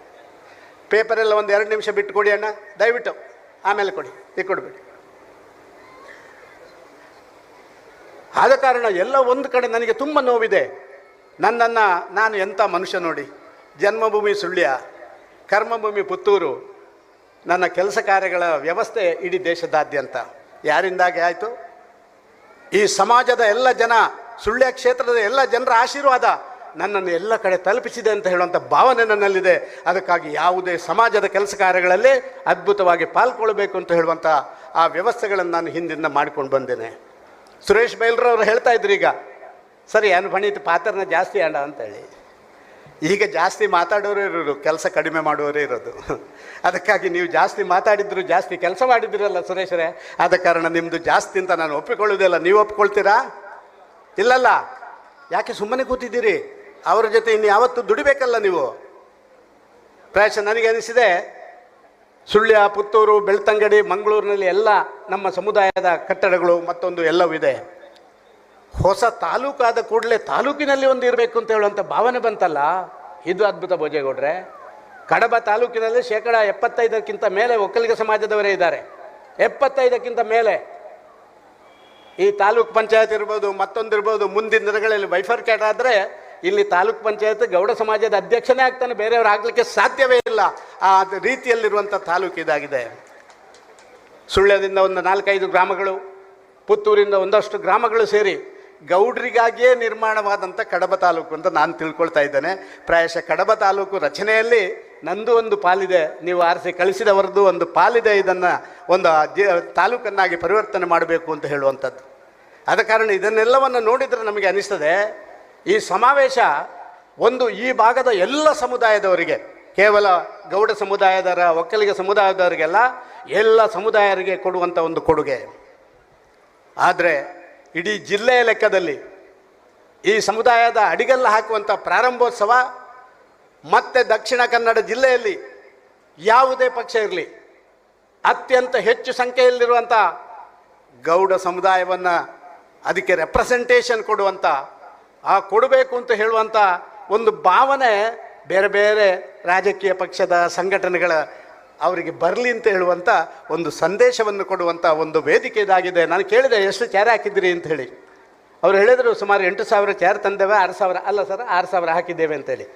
ಪೇಪರೆಲ್ಲ ಒಂದು ಎರಡು ನಿಮಿಷ ಬಿಟ್ಟು ಕೊಡಿ ಅಣ್ಣ. ದಯವಿಟ್ಟು ಆಮೇಲೆ ಕೊಡಿ. ಈಗ ಕೊಡಬೇಡಿ. ಆದ ಕಾರಣ ಎಲ್ಲ ಒಂದು ಕಡೆ ನನಗೆ ತುಂಬ ನೋವಿದೆ. ನನ್ನನ್ನು ನಾನು ಎಂಥ ಮನುಷ್ಯ ನೋಡಿ? ಜನ್ಮಭೂಮಿ ಸುಳ್ಯ, ಕರ್ಮಭೂಮಿ ಪುತ್ತೂರು, ನನ್ನ ಕೆಲಸ ಕಾರ್ಯಗಳ ವ್ಯವಸ್ಥೆ ಇಡೀ ದೇಶದಾದ್ಯಂತ. ಯಾರಿಂದಾಗಿ ಆಯಿತು? ಈ ಸಮಾಜದ ಎಲ್ಲ ಜನ, ಸುಳ್ಯ ಕ್ಷೇತ್ರದ ಎಲ್ಲ ಜನರ ಆಶೀರ್ವಾದ ನನ್ನನ್ನು ಎಲ್ಲ ಕಡೆ ತಲುಪಿಸಿದೆ ಅಂತ ಹೇಳುವಂಥ ಭಾವನೆ ನನ್ನಲ್ಲಿದೆ. ಅದಕ್ಕಾಗಿ ಯಾವುದೇ ಸಮಾಜದ ಕೆಲಸ ಕಾರ್ಯಗಳಲ್ಲಿ ಅದ್ಭುತವಾಗಿ ಪಾಲ್ಗೊಳ್ಳಬೇಕು ಅಂತ ಹೇಳುವಂಥ ಆ ವ್ಯವಸ್ಥೆಗಳನ್ನು ನಾನು ಹಿಂದಿಂದ ಮಾಡ್ಕೊಂಡು ಬಂದೇನೆ. ಸುರೇಶ್ ಬೈಲ್ರವ್ರು ಹೇಳ್ತಾ ಇದ್ರು ಈಗ, ಸರಿ ಏನು ಬಣಿತ ಪಾತ್ರನ ಜಾಸ್ತಿ ಅಣ್ಣ ಅಂತೇಳಿ. ಈಗ ಜಾಸ್ತಿ ಮಾತಾಡೋರೇ ಇರೋರು ಕೆಲಸ ಕಡಿಮೆ ಮಾಡೋರೇ ಇರೋದು. ಅದಕ್ಕಾಗಿ ನೀವು ಜಾಸ್ತಿ ಮಾತಾಡಿದ್ರು ಜಾಸ್ತಿ ಕೆಲಸ ಮಾಡಿದ್ರಲ್ಲ ಸುರೇಶರೇ. ಆದ ಕಾರಣ ನಿಮ್ಮದು ಜಾಸ್ತಿ ಅಂತ ನಾನು ಒಪ್ಪಿಕೊಳ್ಳೋದಿಲ್ಲ ನೀವು ಒಪ್ಕೊಳ್ತೀರಾ? ಇಲ್ಲಲ್ಲ. ಯಾಕೆ ಸುಮ್ಮನೆ ಕೂತಿದ್ದೀರಿ? ಅವರ ಜೊತೆ ಇನ್ನು ಯಾವತ್ತೂ ದುಡಿಬೇಕಲ್ಲ ನೀವು. ಪ್ರಾಯಶಃ ನನಗೆ ಅನಿಸಿದೆ. ಸುಳ್ಯ, ಪುತ್ತೂರು, ಬೆಳ್ತಂಗಡಿ, ಮಂಗಳೂರಿನಲ್ಲಿ ಎಲ್ಲ ನಮ್ಮ ಸಮುದಾಯದ ಕಟ್ಟಡಗಳು ಮತ್ತೊಂದು ಎಲ್ಲವೂ ಇದೆ. ಹೊಸ ತಾಲೂಕಾದ ಕೂಡಲೇ ತಾಲೂಕಿನಲ್ಲಿ ಒಂದು ಇರಬೇಕು ಅಂತ ಹೇಳುವಂಥ ಭಾವನೆ ಬಂತಲ್ಲ? ಇದು ಅದ್ಭುತ ಭೋಜೇಗೌಡ್ರೆ. ಕಡಬ ತಾಲೂಕಿನಲ್ಲಿ ಶೇಕಡ ಎಪ್ಪತ್ತೈದಕ್ಕಿಂತ ಮೇಲೆ ಒಕ್ಕಲಿಗ ಸಮಾಜದವರೇ ಇದ್ದಾರೆ. ಎಪ್ಪತ್ತೈದಕ್ಕಿಂತ ಮೇಲೆ. ಈ ತಾಲೂಕ್ ಪಂಚಾಯತ್ ಇರ್ಬೋದು, ಮತ್ತೊಂದು ಇರ್ಬೋದು, ಮುಂದಿನ ದಿನಗಳಲ್ಲಿ ವೈಫರ್ಕೇಟ್ ಆದರೆ ಇಲ್ಲಿ ತಾಲೂಕ್ ಪಂಚಾಯತ್ ಗೌಡ ಸಮಾಜದ ಅಧ್ಯಕ್ಷನೇ ಆಗ್ತಾನೆ, ಬೇರೆಯವರು ಆಗಲಿಕ್ಕೆ ಸಾಧ್ಯವೇ ಇಲ್ಲ. ಆ ರೀತಿಯಲ್ಲಿರುವಂಥ ತಾಲೂಕು ಇದಾಗಿದೆ. ಸುಳ್ಯದಿಂದ ಒಂದು ನಾಲ್ಕೈದು ಗ್ರಾಮಗಳು, ಪುತ್ತೂರಿಂದ ಒಂದಷ್ಟು ಗ್ರಾಮಗಳು ಸೇರಿ ಗೌಡ್ರಿಗಾಗಿಯೇ ನಿರ್ಮಾಣವಾದಂಥ ಕಡಬ ತಾಲೂಕು ಅಂತ ನಾನು ತಿಳ್ಕೊಳ್ತಾ ಇದ್ದೇನೆ. ಪ್ರಾಯಶಃ ಕಡಬ ತಾಲೂಕು ರಚನೆಯಲ್ಲಿ ನಂದು ಒಂದು ಪಾಲಿದೆ, ನೀವು ಆರಿಸಿ ಕಳಿಸಿದವರದ್ದು ಒಂದು ಪಾಲಿದೆ, ಇದನ್ನು ಒಂದು ತಾಲೂಕನ್ನಾಗಿ ಪರಿವರ್ತನೆ ಮಾಡಬೇಕು ಅಂತ ಹೇಳುವಂಥದ್ದು. ಆದ ಕಾರಣ ಇದನ್ನೆಲ್ಲವನ್ನು ನೋಡಿದರೆ ನಮಗೆ ಅನಿಸ್ತದೆ, ಈ ಸಮಾವೇಶ ಒಂದು ಈ ಭಾಗದ ಎಲ್ಲ ಸಮುದಾಯದವರಿಗೆ, ಕೇವಲ ಗೌಡ ಸಮುದಾಯದವರ, ಒಕ್ಕಲಿಗ ಸಮುದಾಯದವರಿಗೆಲ್ಲ ಎಲ್ಲ ಸಮುದಾಯರಿಗೆ ಕೊಡುವಂಥ ಒಂದು ಕೊಡುಗೆ. ಆದರೆ ಇಡೀ ಜಿಲ್ಲೆಯ ಲೆಕ್ಕದಲ್ಲಿ ಈ ಸಮುದಾಯದ ಅಡಿಗಲ್ಲ ಹಾಕುವಂಥ ಪ್ರಾರಂಭೋತ್ಸವ ಮತ್ತೆ ದಕ್ಷಿಣ ಕನ್ನಡ ಜಿಲ್ಲೆಯಲ್ಲಿ ಯಾವುದೇ ಪಕ್ಷ ಇರಲಿ, ಅತ್ಯಂತ ಹೆಚ್ಚು ಸಂಖ್ಯೆಯಲ್ಲಿರುವಂಥ ಗೌಡ ಸಮುದಾಯವನ್ನು ಅದಕ್ಕೆ ರೆಪ್ರೆಸೆಂಟೇಷನ್ ಕೊಡುವಂಥ ಆ ಕೊಡಬೇಕು ಅಂತ ಹೇಳುವಂಥ ಒಂದು ಭಾವನೆ ಬೇರೆ ಬೇರೆ ರಾಜಕೀಯ ಪಕ್ಷದ ಸಂಘಟನೆಗಳ ಅವರಿಗೆ ಬರಲಿ ಅಂತ ಹೇಳುವಂಥ ಒಂದು ಸಂದೇಶವನ್ನು ಕೊಡುವಂಥ ಒಂದು ವೇದಿಕೆ ಇದಾಗಿದೆ. ನಾನು ಕೇಳಿದೆ, ಎಷ್ಟು ಚೇರ್ ಹಾಕಿದ್ದೀರಿ? ಅಂತ ಹೇಳಿ. ಅವ್ರು ಹೇಳಿದರು, ಸುಮಾರು ಎಂಟು ಸಾವಿರ ಚೇರ್ ತಂದೇವೆ, ಆರು ಸಾವಿರ ಅಲ್ಲ ಸರ್ ಆರು ಸಾವಿರ ಹಾಕಿದ್ದೇವೆ ಅಂತೇಳಿ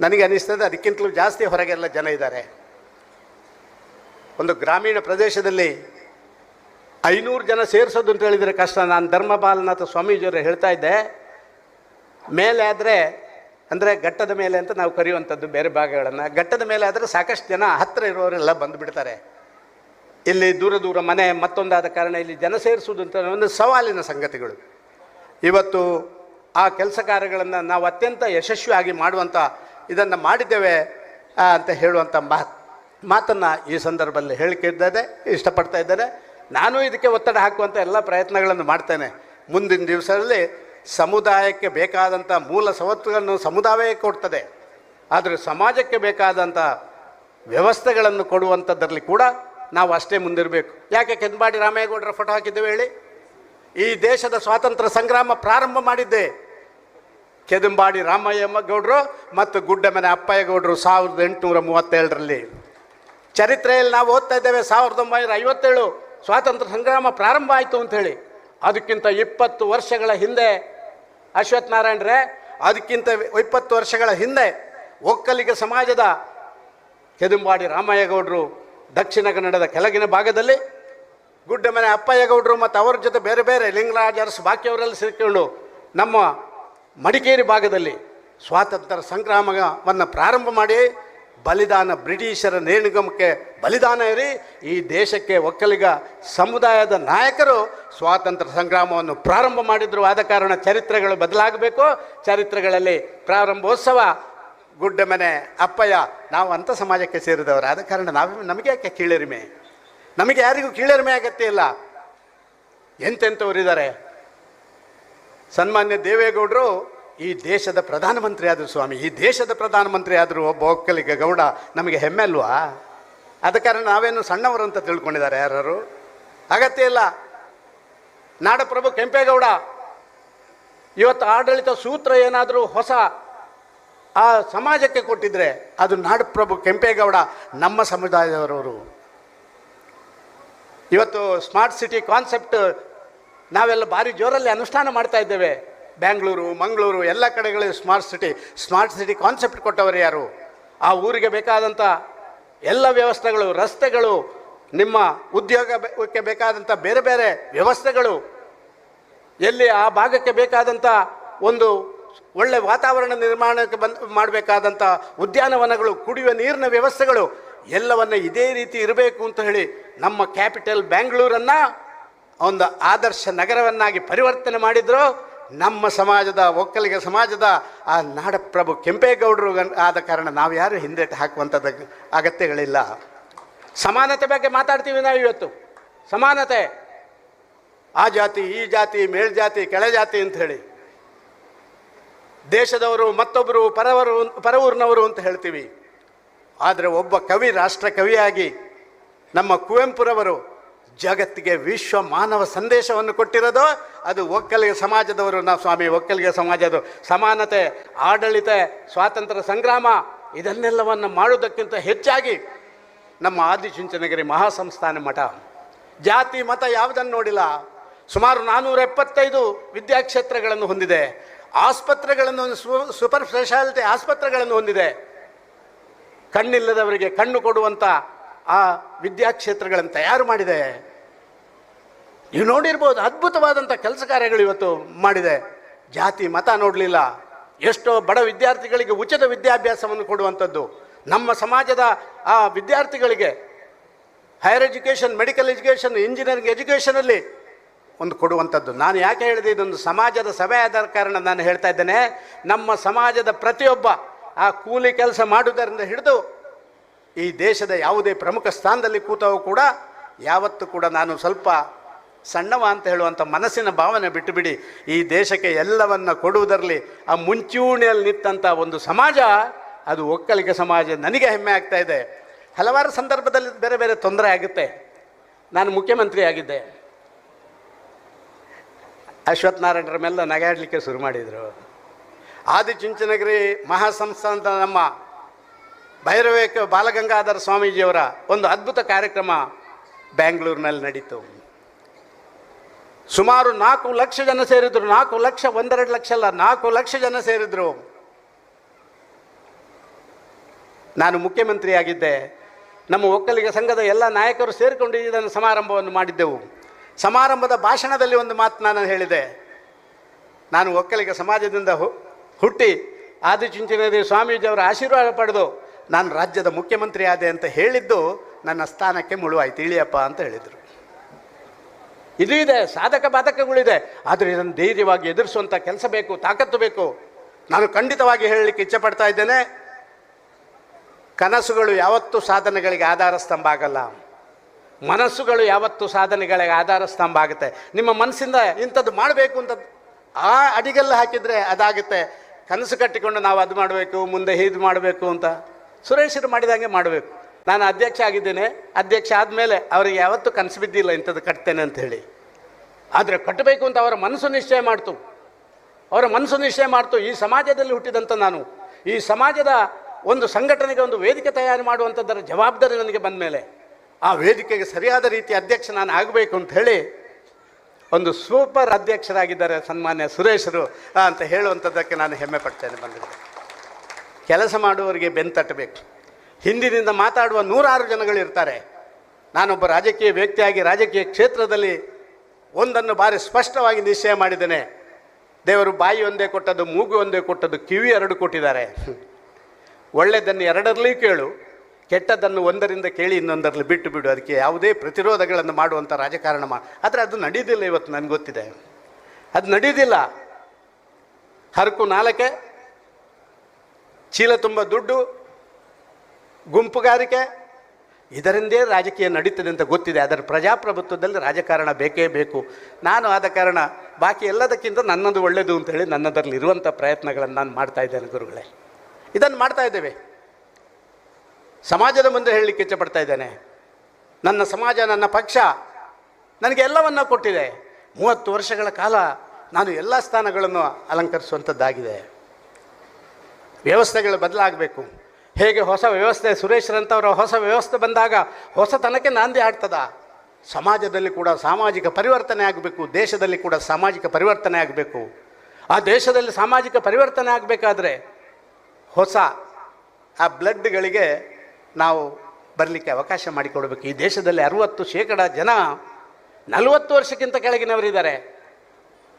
ನನಗೆ ಅನ್ನಿಸ್ತದೆ ಅದಕ್ಕಿಂತಲೂ ಜಾಸ್ತಿ ಹೊರಗೆಲ್ಲ ಜನ ಇದ್ದಾರೆ. ಒಂದು ಗ್ರಾಮೀಣ ಪ್ರದೇಶದಲ್ಲಿ ಐನೂರು ಜನ ಸೇರಿಸೋದು ಅಂತ ಹೇಳಿದರೆ ಕಷ್ಟ. ನಾನು ಧರ್ಮಪಾಲನಾಥ ಸ್ವಾಮೀಜಿಯವರು ಹೇಳ್ತಾ ಇದ್ದೆ, ಮೇಲೆ ಆದರೆ ಅಂದರೆ ಘಟ್ಟದ ಮೇಲೆ ಅಂತ ನಾವು ಕರೆಯುವಂಥದ್ದು ಬೇರೆ ಭಾಗಗಳನ್ನು. ಘಟ್ಟದ ಮೇಲೆ ಆದರೆ ಸಾಕಷ್ಟು ಜನ ಹತ್ತಿರ ಇರೋರೆಲ್ಲ ಬಂದುಬಿಡ್ತಾರೆ. ಇಲ್ಲಿ ದೂರ ದೂರ ಮನೆ ಮತ್ತೊಂದಾದ ಕಾರಣ ಇಲ್ಲಿ ಜನ ಸೇರಿಸುವುದು ಒಂದು ಸವಾಲಿನ ಸಂಗತಿಗಳು. ಇವತ್ತು ಆ ಕೆಲಸ ಕಾರ್ಯಗಳನ್ನು ನಾವು ಅತ್ಯಂತ ಯಶಸ್ವಿಯಾಗಿ ಮಾಡುವಂಥ ಇದನ್ನು ಮಾಡಿದ್ದೇವೆ ಅಂತ ಹೇಳುವಂಥ ಮಾತು, ಮಾತನ್ನು ಈ ಸಂದರ್ಭದಲ್ಲಿ ಹೇಳಿಕಿದ್ದೇನೆ ಇಷ್ಟಪಡ್ತಾ ಇದ್ದೇನೆ. ನಾನು ಇದಕ್ಕೆ ಒತ್ತಡ ಹಾಕುವಂಥ ಎಲ್ಲ ಪ್ರಯತ್ನಗಳನ್ನು ಮಾಡ್ತೇನೆ. ಮುಂದಿನ ದಿವಸದಲ್ಲಿ ಸಮುದಾಯಕ್ಕೆ ಬೇಕಾದಂಥ ಮೂಲ ಸವತ್ತುಗಳನ್ನು ಸಮುದಾಯವೇ ಕೊಡ್ತದೆ. ಆದರೆ ಸಮಾಜಕ್ಕೆ ಬೇಕಾದಂಥ ವ್ಯವಸ್ಥೆಗಳನ್ನು ಕೊಡುವಂಥದ್ರಲ್ಲಿ ಕೂಡ ನಾವು ಅಷ್ಟೇ ಮುಂದಿರಬೇಕು. ಯಾಕೆ ಕೆಂದಬಾಡಿ ರಾಮೇಗೌಡರ ಫೋಟೋ ಹಾಕಿದ್ದೇವೆ ಹೇಳಿ? ಈ ದೇಶದ ಸ್ವಾತಂತ್ರ್ಯ ಸಂಗ್ರಾಮ ಪ್ರಾರಂಭ ಮಾಡಿದ್ದೆ. ಕೆದಂಬಾಡಿ ರಾಮಯ್ಯಮ್ಮ ಗೌಡರು ಮತ್ತು ಗುಡ್ಡಮನೆ ಅಪ್ಪಯ್ಯ ಗೌಡರು ಸಾವಿರದ ಎಂಟುನೂರ ಮೂವತ್ತೇಳರಲ್ಲಿ. ಚರಿತ್ರೆಯಲ್ಲಿ ನಾವು ಓದ್ತಾ ಇದ್ದೇವೆ ಸಾವಿರದ ಒಂಬೈನೂರ ಐವತ್ತೇಳು. ಸ್ವಾತಂತ್ರ್ಯ ಸಂಗ್ರಾಮ ಪ್ರಾರಂಭ ಆಯಿತು ಅಂತ ಹೇಳಿ. ಅದಕ್ಕಿಂತ ಇಪ್ಪತ್ತು ವರ್ಷಗಳ ಹಿಂದೆ, ಅಶ್ವಥ್ ನಾರಾಯಣರೇ, ಅದಕ್ಕಿಂತ ಇಪ್ಪತ್ತು ವರ್ಷಗಳ ಹಿಂದೆ ಒಕ್ಕಲಿಗ ಸಮಾಜದ ಕೆದುಂಬಾಡಿ ರಾಮಯ್ಯಗೌಡರು ದಕ್ಷಿಣ ಕನ್ನಡದ ಕೆಳಗಿನ ಭಾಗದಲ್ಲಿ, ಗುಡ್ಡಮನೆ ಅಪ್ಪಯ್ಯಗೌಡರು ಮತ್ತು ಅವರ ಜೊತೆ ಬೇರೆ ಬೇರೆ ಲಿಂಗರಾಜ ಅರಸ್ ಬಾಕಿಯವರೆಲ್ಲ ಸೇರಿಕೊಂಡು ನಮ್ಮ ಮಡಿಕೇರಿ ಭಾಗದಲ್ಲಿ ಸ್ವಾತಂತ್ರ್ಯ ಸಂಗ್ರಾಮವನ್ನು ಪ್ರಾರಂಭ ಮಾಡಿ ಬಲಿದಾನ ಬ್ರಿಟಿಷರ ನೇಣಿಗಮಕ್ಕೆ ಬಲಿದಾನ ಇರಿ. ಈ ದೇಶಕ್ಕೆ ಒಕ್ಕಲಿಗ ಸಮುದಾಯದ ನಾಯಕರು ಸ್ವಾತಂತ್ರ್ಯ ಸಂಗ್ರಾಮವನ್ನು ಪ್ರಾರಂಭ ಮಾಡಿದ್ರು. ಆದ ಕಾರಣ ಚರಿತ್ರೆಗಳು ಬದಲಾಗಬೇಕು. ಚರಿತ್ರೆಗಳಲ್ಲಿ ಪ್ರಾರಂಭೋತ್ಸವ, ಗುಡ್ಡಮನೆ, ಅಪ್ಪಯ್ಯ, ನಾವು ಅಂಥ ಸಮಾಜಕ್ಕೆ ಸೇರಿದವರು. ಆದ ಕಾರಣ ನಾವು ನಮಗೆ ಯಾಕೆ ಕೀಳರಿಮೆ? ನಮಗೆ ಯಾರಿಗೂ ಕೀಳರಿಮೆ ಆಗತ್ತೆ ಇಲ್ಲ. ಎಂತೆಂಥವರಿದ್ದಾರೆ? ಸನ್ಮಾನ್ಯ ದೇವೇಗೌಡರು ಈ ದೇಶದ ಪ್ರಧಾನಮಂತ್ರಿ ಆದರು ಸ್ವಾಮಿ, ಈ ದೇಶದ ಪ್ರಧಾನಮಂತ್ರಿ ಆದರೂ ಒಬ್ಬ ಒಕ್ಕಲಿಗ ಗೌಡ ನಮಗೆ ಹೆಮ್ಮೆ ಅಲ್ವಾ? ಅದ ಕಾರಣ ನಾವೇನು ಸಣ್ಣವರು ಅಂತ ತಿಳ್ಕೊಂಡಿದ್ದಾರೆ ಯಾರು ಅಗತ್ಯ ಇಲ್ಲ. ನಾಡಪ್ರಭು ಕೆಂಪೇಗೌಡ, ಇವತ್ತು ಆಡಳಿತ ಸೂತ್ರ ಏನಾದರೂ ಹೊಸ ಆ ಸಮಾಜಕ್ಕೆ ಕೊಟ್ಟಿದ್ರೆ ಅದು ನಾಡಪ್ರಭು ಕೆಂಪೇಗೌಡ, ನಮ್ಮ ಸಮುದಾಯದವರವರು. ಇವತ್ತು ಸ್ಮಾರ್ಟ್ ಸಿಟಿ ಕಾನ್ಸೆಪ್ಟ್ ನಾವೆಲ್ಲ ಭಾರಿ ಜೋರಲ್ಲಿ ಅನುಷ್ಠಾನ ಮಾಡ್ತಾ ಇದ್ದೇವೆ. ಬ್ಯಾಂಗ್ಳೂರು ಮಂಗಳೂರು, ಎಲ್ಲ ಕಡೆಗಳು smart city smart city concept ಕೊಟ್ಟವರು ಯಾರು? ಆ ಊರಿಗೆ ಬೇಕಾದಂಥ ಎಲ್ಲ ವ್ಯವಸ್ಥೆಗಳು, ರಸ್ತೆಗಳು, ನಿಮ್ಮ ಉದ್ಯೋಗಕ್ಕೆ ಬೇಕಾದಂಥ ಬೇರೆ ಬೇರೆ ವ್ಯವಸ್ಥೆಗಳು. ಎಲ್ಲಿ ಆ ಭಾಗಕ್ಕೆ ಬೇಕಾದಂಥ ಒಂದು ಒಳ್ಳೆ ವಾತಾವರಣ ನಿರ್ಮಾಣಕ್ಕೆ ಬಂದು ಮಾಡಬೇಕಾದಂಥ ಉದ್ಯಾನವನಗಳು, ಕುಡಿಯುವ ನೀರಿನ ವ್ಯವಸ್ಥೆಗಳು, ಎಲ್ಲವನ್ನು ಇದೇ ರೀತಿ ಇರಬೇಕು ಅಂತ ಹೇಳಿ ನಮ್ಮ ಕ್ಯಾಪಿಟಲ್ ಬ್ಯಾಂಗ್ಳೂರನ್ನು ಒಂದು ಆದರ್ಶ ನಗರವನ್ನಾಗಿ ಪರಿವರ್ತನೆ ಮಾಡಿದ್ರು. ನಮ್ಮ ಸಮಾಜದ ಒಕ್ಕಲಿಗ ಸಮಾಜದ ಆ ನಾಡಪ್ರಭು ಕೆಂಪೇಗೌಡರು ಆದ ಕಾರಣ ನಾವು ಯಾರು ಹಿಂದೆ ಹಾಕುವಂಥದ್ದು ಅಗತ್ಯಗಳಿಲ್ಲ. ಸಮಾನತೆ ಬಗ್ಗೆ ಮಾತಾಡ್ತೀವಿ ನಾವು ಇವತ್ತು. ಸಮಾನತೆ. ಆ ಜಾತಿ, ಈ ಜಾತಿ ಮೇಲ್ಜಾತಿ ಅಂತ ಹೇಳಿ. ದೇಶದವರು ಮತ್ತೊಬ್ಬರು ಪರವರು, ಪರವೂರ್ನವರು ಅಂತ ಹೇಳ್ತೀವಿ. ಆದರೆ ಒಬ್ಬ ಕವಿ ರಾಷ್ಟ್ರ ಕವಿಯಾಗಿ ನಮ್ಮ ಕುವೆಂಪುರವರು ಜಗತ್ತಿಗೆ ವಿಶ್ವ ಮಾನವ ಸಂದೇಶವನ್ನು ಕೊಟ್ಟಿರೋದು, ಅದು ಒಕ್ಕಲಿಗ ಸಮಾಜದವರು. ನಾವು ಸ್ವಾಮಿ, ಒಕ್ಕಲಿಗ ಸಮಾಜದ ಸಮಾನತೆ, ಆಡಳಿತ, ಸ್ವಾತಂತ್ರ್ಯ ಸಂಗ್ರಾಮ, ಇದನ್ನೆಲ್ಲವನ್ನು ಮಾಡುವುದಕ್ಕಿಂತ ಹೆಚ್ಚಾಗಿ ನಮ್ಮ ಆದಿಚುಂಚನಗಿರಿ ಮಹಾಸಂಸ್ಥಾನ ಮಠ. ಜಾತಿ, ಮತ ಯಾವುದನ್ನು ನೋಡಿಲ್ಲ. ಸುಮಾರು ನಾನ್ನೂರ ಎಪ್ಪತ್ತೈದು ವಿದ್ಯಾಕ್ಷೇತ್ರಗಳನ್ನು ಹೊಂದಿದೆ. ಆಸ್ಪತ್ರೆಗಳನ್ನು ಸೂಪರ್ ಸ್ಪೆಷಾಲಿಟಿ ಆಸ್ಪತ್ರೆಗಳನ್ನು ಹೊಂದಿದೆ. ಕಣ್ಣಿಲ್ಲದವರಿಗೆ ಕಣ್ಣು ಕೊಡುವಂಥ ಆ ವಿದ್ಯಾಕ್ಷೇತ್ರಗಳನ್ನು ತಯಾರು ಮಾಡಿದೆ. ನೀವು ನೋಡಿರ್ಬೋದು ಅದ್ಭುತವಾದಂಥ ಕೆಲಸ ಕಾರ್ಯಗಳು ಇವತ್ತು ಮಾಡಿದೆ. ಜಾತಿ, ಮತ ನೋಡಲಿಲ್ಲ. ಎಷ್ಟೋ ಬಡ ವಿದ್ಯಾರ್ಥಿಗಳಿಗೆ ಉಚಿತ ವಿದ್ಯಾಭ್ಯಾಸವನ್ನು ಕೊಡುವಂಥದ್ದು. ನಮ್ಮ ಸಮಾಜದ ಆ ವಿದ್ಯಾರ್ಥಿಗಳಿಗೆ higher education, medical education, engineering ಎಜುಕೇಷನಲ್ಲಿ ಒಂದು ಕೊಡುವಂಥದ್ದು. ನಾನು ಯಾಕೆ ಹೇಳಿದೆ, ಇದೊಂದು ಸಮಾಜದ ಸಭೆ ಆದ ಕಾರಣ ನಾನು ಹೇಳ್ತಾ ಇದ್ದೇನೆ. ನಮ್ಮ ಸಮಾಜದ ಪ್ರತಿಯೊಬ್ಬ ಆ ಕೂಲಿ ಕೆಲಸ ಮಾಡುವುದರಿಂದ ಹಿಡಿದು ಈ ದೇಶದ ಯಾವುದೇ ಪ್ರಮುಖ ಸ್ಥಾನದಲ್ಲಿ ಕೂತವು ಕೂಡ ಯಾವತ್ತೂ ಕೂಡ ನಾನು ಸ್ವಲ್ಪ ಸಣ್ಣವ ಅಂತ ಹೇಳುವಂಥ ಮನಸ್ಸಿನ ಭಾವನೆ ಬಿಟ್ಟುಬಿಡಿ. ಈ ದೇಶಕ್ಕೆ ಎಲ್ಲವನ್ನ ಕೊಡುವುದರಲ್ಲಿ ಆ ಮುಂಚೂಣಿಯಲ್ಲಿ ನಿಂತಹ ಒಂದು ಸಮಾಜ, ಅದು ಒಕ್ಕಲಿಗ ಸಮಾಜ ನನಗೆ ಹೆಮ್ಮೆ ಆಗ್ತಾ ಇದೆ. ಹಲವಾರು ಸಂದರ್ಭದಲ್ಲಿ ಬೇರೆ ಬೇರೆ ತೊಂದರೆ ಆಗುತ್ತೆ. ನಾನು ಮುಖ್ಯಮಂತ್ರಿ ಆಗಿದ್ದೆ. ಅಶ್ವಥ್ ನಾರಾಯಣರ ಮೇಲೆ ನಗಾಡಲಿಕ್ಕೆ ಶುರು ಮಾಡಿದರು. ಆದಿಚುಂಚನಗಿರಿ ಮಹಾಸಂಸ್ಥಾನದ ನಮ್ಮ ಭೈರವೇಕ ಬಾಲಗಂಗಾಧರ ಸ್ವಾಮೀಜಿಯವರ ಒಂದು ಅದ್ಭುತ ಕಾರ್ಯಕ್ರಮ ಬ್ಯಾಂಗ್ಳೂರಿನಲ್ಲಿ ನಡೀತು. ಸುಮಾರು ನಾಲ್ಕು ಲಕ್ಷ ಜನ ಸೇರಿದ್ರು, ನಾಲ್ಕು ಲಕ್ಷ ಒಂದೆರಡು ಲಕ್ಷ ಅಲ್ಲ, ನಾಲ್ಕು ಲಕ್ಷ ಜನ ಸೇರಿದ್ರು. ನಾನು ಮುಖ್ಯಮಂತ್ರಿ ಆಗಿದ್ದೆ ನಮ್ಮ ಒಕ್ಕಲಿಗ ಸಂಘದ ಎಲ್ಲ ನಾಯಕರು ಸೇರಿಕೊಂಡು ಇದನ್ನು ಸಮಾರಂಭವನ್ನು ಮಾಡಿದ್ದೆವು. ಸಮಾರಂಭದ ಭಾಷಣದಲ್ಲಿ ಒಂದು ಮಾತು ನಾನು ಹೇಳಿದೆ. ನಾನು ಒಕ್ಕಲಿಗ ಸಮಾಜದಿಂದ ಹುಟ್ಟಿ ಆದಿಚುಂಚನದೇವಿ ಸ್ವಾಮೀಜಿಯವರ ಆಶೀರ್ವಾದ ಪಡೆದು ನಾನು ರಾಜ್ಯದ ಮುಖ್ಯಮಂತ್ರಿ ಆದೆ ಅಂತ ಹೇಳಿದ್ದು ನನ್ನ ಸ್ಥಾನಕ್ಕೆ ಮುಳುವಾಯ್ತು. ಇಳಿಯಪ್ಪ ಅಂತ ಹೇಳಿದರು. ಇದು ಇದೆ, ಸಾಧಕ ಬಾಧಕಗಳಿದೆ ಆದರೆ ಇದನ್ನು ಧೈರ್ಯವಾಗಿ ಎದುರಿಸುವಂಥ ಕೆಲಸ ಬೇಕು, ತಾಕತ್ತು ಬೇಕು. ನಾನು ಖಂಡಿತವಾಗಿ ಹೇಳಲಿಕ್ಕೆ ಇಚ್ಛೆ ಪಡ್ತಾ ಇದ್ದೇನೆ. ಕನಸುಗಳು ಯಾವತ್ತೂ ಸಾಧನೆಗಳಿಗೆ ಆಧಾರ ಸ್ತಂಭ ಆಗಲ್ಲ. ಮನಸ್ಸುಗಳು ಯಾವತ್ತೂ ಸಾಧನೆಗಳಿಗೆ ಆಧಾರ ಸ್ತಂಭ ಆಗುತ್ತೆ. ನಿಮ್ಮ ಮನಸ್ಸಿಂದ ಇಂಥದ್ದು ಮಾಡಬೇಕು ಅಂತ ಆ ಅಡಿಗೆಲ್ಲ ಹಾಕಿದರೆ ಅದಾಗುತ್ತೆ. ಕನಸು ಕಟ್ಟಿಕೊಂಡು ನಾವು ಅದು ಮಾಡಬೇಕು, ಮುಂದೆ ಇದು ಮಾಡಬೇಕು ಅಂತ. ಸುರೇಶರು ಮಾಡಿದಂಗೆ ಮಾಡಬೇಕು. ನಾನು ಅಧ್ಯಕ್ಷ ಆಗಿದ್ದೇನೆ, ಅಧ್ಯಕ್ಷ ಆದಮೇಲೆ ಅವರಿಗೆ ಯಾವತ್ತೂ ಕನಸು ಬಿದ್ದಿಲ್ಲ ಇಂಥದ್ದು ಕಟ್ತೇನೆ ಅಂತ ಹೇಳಿ. ಆದರೆ ಕಟ್ಟಬೇಕು ಅಂತ ಅವರ ಮನಸ್ಸು ನಿಶ್ಚಯ ಮಾಡ್ತು. ಅವರ ಮನಸ್ಸು ನಿಶ್ಚಯ ಮಾಡ್ತು, ಈ ಸಮಾಜದಲ್ಲಿ ಹುಟ್ಟಿದಂಥ ನಾನು. ಈ ಸಮಾಜದ ಒಂದು ಸಂಘಟನೆಗೆ ಒಂದು ವೇದಿಕೆ ತಯಾರು ಮಾಡುವಂಥದ್ದರ ಜವಾಬ್ದಾರಿ ನನಗೆ ಬಂದ ಮೇಲೆ ಆ ವೇದಿಕೆಗೆ ಸರಿಯಾದ ರೀತಿ ಅಧ್ಯಕ್ಷ ನಾನು ಆಗಬೇಕು ಅಂತ ಹೇಳಿ ಒಂದು ಸೂಪರ್ ಅಧ್ಯಕ್ಷರಾಗಿದ್ದಾರೆ ಸನ್ಮಾನ್ಯ ಸುರೇಶರು ಅಂತ ಹೇಳುವಂಥದ್ದಕ್ಕೆ ನಾನು ಹೆಮ್ಮೆ ಪಡ್ತೇನೆ ಬಂದಿದ್ದೆ ಕೆಲಸ ಮಾಡುವವರಿಗೆ ಬೆನ್ನು ತಟ್ಟಬೇಕು. ಹಿಂದಿನಿಂದ ಮಾತಾಡುವ ನೂರಾರು ಜನಗಳಿರ್ತಾರೆ ನಾನೊಬ್ಬ ರಾಜಕೀಯ ವ್ಯಕ್ತಿಯಾಗಿ ರಾಜಕೀಯ ಕ್ಷೇತ್ರದಲ್ಲಿ ಒಂದನ್ನು ಬಾರಿ ಸ್ಪಷ್ಟವಾಗಿ ನಿಶ್ಚಯ ಮಾಡಿದ್ದೇನೆ. ದೇವರು ಬಾಯಿ ಒಂದೇ ಕೊಟ್ಟದ್ದು, ಮೂಗು ಒಂದೇ ಕೊಟ್ಟದ್ದು, ಕಿವಿ ಎರಡು ಕೊಟ್ಟಿದ್ದಾರೆ. ಒಳ್ಳೆಯದನ್ನು ಎರಡರಲ್ಲಿ ಕೇಳು, ಕೆಟ್ಟದ್ದನ್ನು ಒಂದರಿಂದ ಕೇಳಿ ಇನ್ನೊಂದರಲ್ಲಿ ಬಿಟ್ಟು ಬಿಡು. ಅದಕ್ಕೆ ಯಾವುದೇ ಪ್ರತಿರೋಧಗಳನ್ನು ಮಾಡುವಂಥ ರಾಜಕಾರಣ ಮಾ, ಆದರೆ ಅದು ನಡೆಯೋದಿಲ್ಲ ಇವತ್ತು, ನನಗೆ ಗೊತ್ತಿದೆ. ಅದು ನಡೆಯೋದಿಲ್ಲ ಹರಕು ನಾಲಕೆ ಚೀಲ ತುಂಬ ದುಡ್ಡು, ಗುಂಪುಗಾರಿಕೆ, ಇದರಿಂದೇ ರಾಜಕೀಯ ನಡೀತದೆ ಅಂತ ಗೊತ್ತಿದೆ. ಅದರ ಪ್ರಜಾಪ್ರಭುತ್ವದಲ್ಲಿ ರಾಜಕಾರಣ ಬೇಕೇ ಬೇಕು. ನಾನು ಆದ ಕಾರಣ ಬಾಕಿ ಎಲ್ಲದಕ್ಕಿಂತ ನನ್ನದು ಒಳ್ಳೆಯದು ಅಂತ ಹೇಳಿ ನನ್ನದರಲ್ಲಿ ಇರುವಂಥ ಪ್ರಯತ್ನಗಳನ್ನು ನಾನು ಮಾಡ್ತಾ ಇದ್ದೇನೆ ಗುರುಗಳೇ. ಇದನ್ನು ಮಾಡ್ತಾ ಇದ್ದೇವೆ. ಸಮಾಜದ ಮುಂದೆ ಹೇಳಲಿಕ್ಕೆ ಇಚ್ಛಪಡ್ತಾ ಇದ್ದೇನೆ. ನನ್ನ ಸಮಾಜ, ನನ್ನ ಪಕ್ಷ ನನಗೆ ಎಲ್ಲವನ್ನ ಕೊಟ್ಟಿದೆ. ಮೂವತ್ತು ವರ್ಷಗಳ ಕಾಲ ನಾನು ಎಲ್ಲ ಸ್ಥಾನಗಳನ್ನು ಅಲಂಕರಿಸುವಂಥದ್ದಾಗಿದೆ. ವ್ಯವಸ್ಥೆಗಳು ಬದಲಾಗಬೇಕು. ಹೇಗೆ ಹೊಸ ವ್ಯವಸ್ಥೆ ಸುರೇಶ್ರಂಥವರ ಹೊಸ ವ್ಯವಸ್ಥೆ ಬಂದಾಗ ಹೊಸತನಕ್ಕೆ ನಾಂದಿ ಆಡ್ತದ ಸಮಾಜದಲ್ಲಿ ಕೂಡ ಸಾಮಾಜಿಕ ಪರಿವರ್ತನೆ ಆಗಬೇಕು, ದೇಶದಲ್ಲಿ ಕೂಡ ಸಾಮಾಜಿಕ ಪರಿವರ್ತನೆ ಆಗಬೇಕು. ಆ ದೇಶದಲ್ಲಿ ಸಾಮಾಜಿಕ ಪರಿವರ್ತನೆ ಆಗಬೇಕಾದ್ರೆ ಹೊಸ, ಆ ಬ್ಲಡ್ಗಳಿಗೆ ನಾವು ಬರಲಿಕ್ಕೆ ಅವಕಾಶ ಮಾಡಿಕೊಡ್ಬೇಕು. ಈ ದೇಶದಲ್ಲಿ ಅರುವತ್ತು ಶೇಕಡ ಜನ, ನಲವತ್ತು ವರ್ಷಕ್ಕಿಂತ ಕೆಳಗಿನವರಿದ್ದಾರೆ.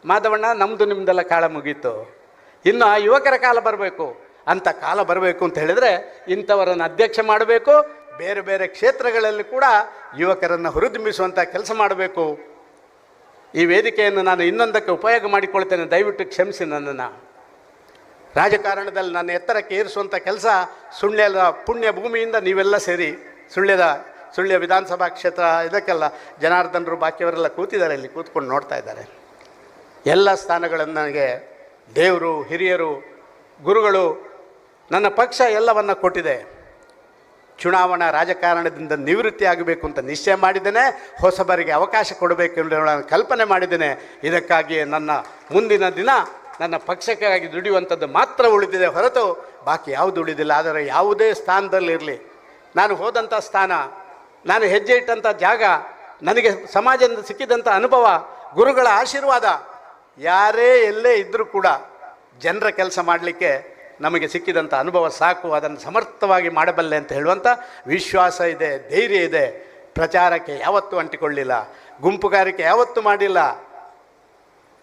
ಮಾಧವಣ್ಣ ನಮ್ಮದು ನಿಮ್ಮದೆಲ್ಲ ಕಾಳ ಮುಗೀತು. ಇನ್ನು ಆ ಯುವಕರ ಕಾಲ ಬರಬೇಕು. ಅಂತ ಕಾಲ ಬರಬೇಕು ಅಂತ ಹೇಳಿದರೆ ಇಂಥವರನ್ನು ಅಧ್ಯಕ್ಷ ಮಾಡಬೇಕು. ಬೇರೆ ಬೇರೆ ಕ್ಷೇತ್ರಗಳಲ್ಲಿ ಕೂಡ ಯುವಕರನ್ನು ಹುರಿದುಂಬಿಸುವಂಥ ಕೆಲಸ ಮಾಡಬೇಕು. ಈ ವೇದಿಕೆಯನ್ನು ನಾನು ಇನ್ನೊಂದಕ್ಕೆ ಉಪಯೋಗ ಮಾಡಿಕೊಳ್ತೇನೆ. ದಯವಿಟ್ಟು ಕ್ಷಮಿಸಿ ನನ್ನನ್ನು. ರಾಜಕಾರಣದಲ್ಲಿ ನನ್ನ ಎತ್ತರಕ್ಕೆ ಏರಿಸುವಂಥ ಕೆಲಸ ಸುಳ್ಳ್ಯದ ಪುಣ್ಯ ಭೂಮಿಯಿಂದ ನೀವೆಲ್ಲ ಸೇರಿ ಸುಳ್ಳ್ಯದ ಸುಳ್ಳ್ಯ ವಿಧಾನಸಭಾ ಕ್ಷೇತ್ರ ಇದಕ್ಕೆಲ್ಲ ಜನಾರ್ದನರು ಬಾಕಿಯವರೆಲ್ಲ ಕೂತಿದ್ದಾರೆ, ಇಲ್ಲಿ ಕೂತ್ಕೊಂಡು ನೋಡ್ತಾ ಇದ್ದಾರೆ. ಎಲ್ಲ ಸ್ಥಾನಗಳನ್ನು ನನಗೆ ದೇವರು, ಹಿರಿಯರು, ಗುರುಗಳು ನನ್ನ ಪಕ್ಷ ಎಲ್ಲವನ್ನ ಕೊಟ್ಟಿದೆ. ಚುನಾವಣಾ ರಾಜಕಾರಣದಿಂದ ನಿವೃತ್ತಿ ಆಗಬೇಕು ಅಂತ ನಿಶ್ಚಯ ಮಾಡಿದ್ದೇನೆ. ಹೊಸಬರಿಗೆ ಅವಕಾಶ ಕೊಡಬೇಕು ಎಂದು ನಾನು ಕಲ್ಪನೆ ಮಾಡಿದ್ದೇನೆ. ಇದಕ್ಕಾಗಿ ನನ್ನ ಮುಂದಿನ ದಿನ ನನ್ನ ಪಕ್ಷಕ್ಕಾಗಿ ದುಡಿಯುವಂಥದ್ದು ಮಾತ್ರ ಉಳಿದಿದೆ ಹೊರತು ಬಾಕಿ ಯಾವುದು ಉಳಿದಿಲ್ಲ. ಆದರೆ ಯಾವುದೇ ಸ್ಥಾನದಲ್ಲಿರಲಿ, ನಾನು ಹೋದಂಥ ಸ್ಥಾನ, ನಾನು ಹೆಜ್ಜೆ ಇಟ್ಟಂಥ ಜಾಗ, ನನಗೆ ಸಮಾಜದಿಂದ ಸಿಕ್ಕಿದಂಥ ಅನುಭವ, ಗುರುಗಳ ಆಶೀರ್ವಾದ, ಯಾರೇ ಎಲ್ಲೇ ಇದ್ದರೂ ಕೂಡ ಜನರ ಕೆಲಸ ಮಾಡಲಿಕ್ಕೆ ನಮಗೆ ಸಿಕ್ಕಿದಂಥ ಅನುಭವ ಸಾಕು, ಅದನ್ನು ಸಮರ್ಥವಾಗಿ ಮಾಡಬಲ್ಲೆ ಅಂತ ಹೇಳುವಂಥ ವಿಶ್ವಾಸ ಇದೆ, ಧೈರ್ಯ ಇದೆ. ಪ್ರಚಾರಕ್ಕೆ ಯಾವತ್ತೂ ಅಂಟಿಕೊಳ್ಳಿಲ್ಲ, ಗುಂಪುಗಾರಿಕೆ ಯಾವತ್ತೂ ಮಾಡಿಲ್ಲ.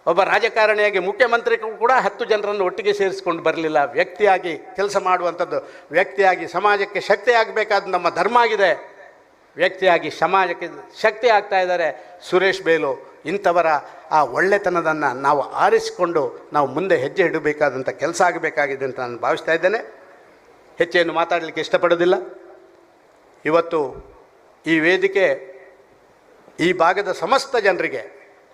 ಒಬ್ಬ ರಾಜಕಾರಣಿಯಾಗಿ ಮುಖ್ಯಮಂತ್ರಿಗೂ ಕೂಡ ಹತ್ತು ಜನರನ್ನು ಒಟ್ಟಿಗೆ ಸೇರಿಸ್ಕೊಂಡು ಬರಲಿಲ್ಲ. ವ್ಯಕ್ತಿಯಾಗಿ ಕೆಲಸ ಮಾಡುವಂಥದ್ದು, ವ್ಯಕ್ತಿಯಾಗಿ ಸಮಾಜಕ್ಕೆ ಶಕ್ತಿ ಆಗಬೇಕಾದ ನಮ್ಮ ಧರ್ಮ ಆಗಿದೆ. ವ್ಯಕ್ತಿಯಾಗಿ ಸಮಾಜಕ್ಕೆ ಶಕ್ತಿ ಆಗ್ತಾ ಇದ್ದಾರೆ ಸುರೇಶ್ ಬೇಲು. ಇಂಥವರ ಆ ಒಳ್ಳೆತನದನ್ನು ನಾವು ಆರಿಸಿಕೊಂಡು ನಾವು ಮುಂದೆ ಹೆಜ್ಜೆ ಇಡಬೇಕಾದಂಥ ಕೆಲಸ ಆಗಬೇಕಾಗಿದೆ ಅಂತ ನಾನು ಭಾವಿಸ್ತಾ ಇದ್ದೇನೆ. ಹೆಚ್ಚೇನು ಮಾತಾಡಲಿಕ್ಕೆ ಇಷ್ಟಪಡೋದಿಲ್ಲ ಇವತ್ತು ಈ ವೇದಿಕೆ ಈ ಭಾಗದ ಸಮಸ್ತ ಜನರಿಗೆ,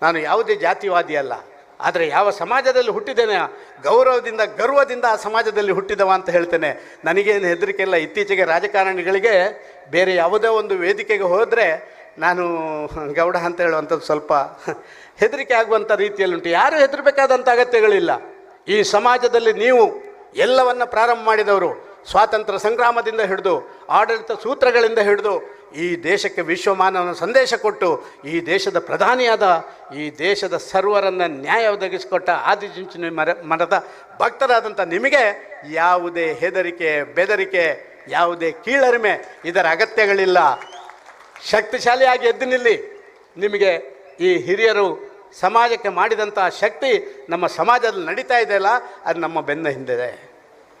ನಾನು ಯಾವುದೇ ಜಾತಿವಾದಿ ಅಲ್ಲ, ಆದರೆ ಯಾವ ಸಮಾಜದಲ್ಲಿ ಹುಟ್ಟಿದ್ದೇನೆ, ಗೌರವದಿಂದ, ಗರ್ವದಿಂದ ಆ ಸಮಾಜದಲ್ಲಿ ಹುಟ್ಟಿದವ ಅಂತ ಹೇಳ್ತೇನೆ. ನನಗೇನು ಹೆದರಿಕೆ ಇಲ್ಲ. ಇತ್ತೀಚೆಗೆ ರಾಜಕಾರಣಿಗಳಿಗೆ ಬೇರೆ ಯಾವುದೇ ಒಂದು ವೇದಿಕೆಗೆ ಹೋದರೆ ನಾನು ಗೌಡ ಅಂತ ಹೇಳುವಂಥದ್ದು ಸ್ವಲ್ಪ ಹೆದರಿಕೆ ಆಗುವಂಥ ರೀತಿಯಲ್ಲುಂಟು. ಯಾರು ಹೆದರಬೇಕಾದಂಥ ಅಗತ್ಯಗಳಿಲ್ಲ. ಈ ಸಮಾಜದಲ್ಲಿ ನೀವು ಎಲ್ಲವನ್ನ ಪ್ರಾರಂಭ ಮಾಡಿದವರು ಸ್ವಾತಂತ್ರ್ಯ ಸಂಗ್ರಾಮದಿಂದ ಹಿಡಿದು ಆಡಳಿತ ಸೂತ್ರಗಳಿಂದ ಹಿಡಿದು ಈ ದೇಶಕ್ಕೆ ವಿಶ್ವಮಾನವನ ಸಂದೇಶ ಕೊಟ್ಟು ಈ ದೇಶದ ಪ್ರಧಾನಿಯಾದ ಈ ದೇಶದ ಸರ್ವರನ್ನು ನ್ಯಾಯ ಒದಗಿಸಿಕೊಟ್ಟ ಆದಿಚುಂಚನ ಮರ, ಮರದ ಭಕ್ತರಾದಂಥ ನಿಮಗೆ ಯಾವುದೇ ಹೆದರಿಕೆ, ಬೆದರಿಕೆ, ಯಾವುದೇ ಕೀಳರಿಮೆ ಇದರ ಅಗತ್ಯಗಳಿಲ್ಲ. ಶಕ್ತಿಶಾಲಿಯಾಗಿ ಎದ್ದು ನಿಲ್ಲಿ. ನಿಮಗೆ ಈ ಹಿರಿಯರು ಸಮಾಜಕ್ಕೆ ಮಾಡಿದಂಥ ಶಕ್ತಿ ನಮ್ಮ ಸಮಾಜದಲ್ಲಿ ನಡೀತಾ ಇದೆಯಲ್ಲ ಅದು ನಮ್ಮ ಬೆನ್ನ ಹಿಂದಿದೆ.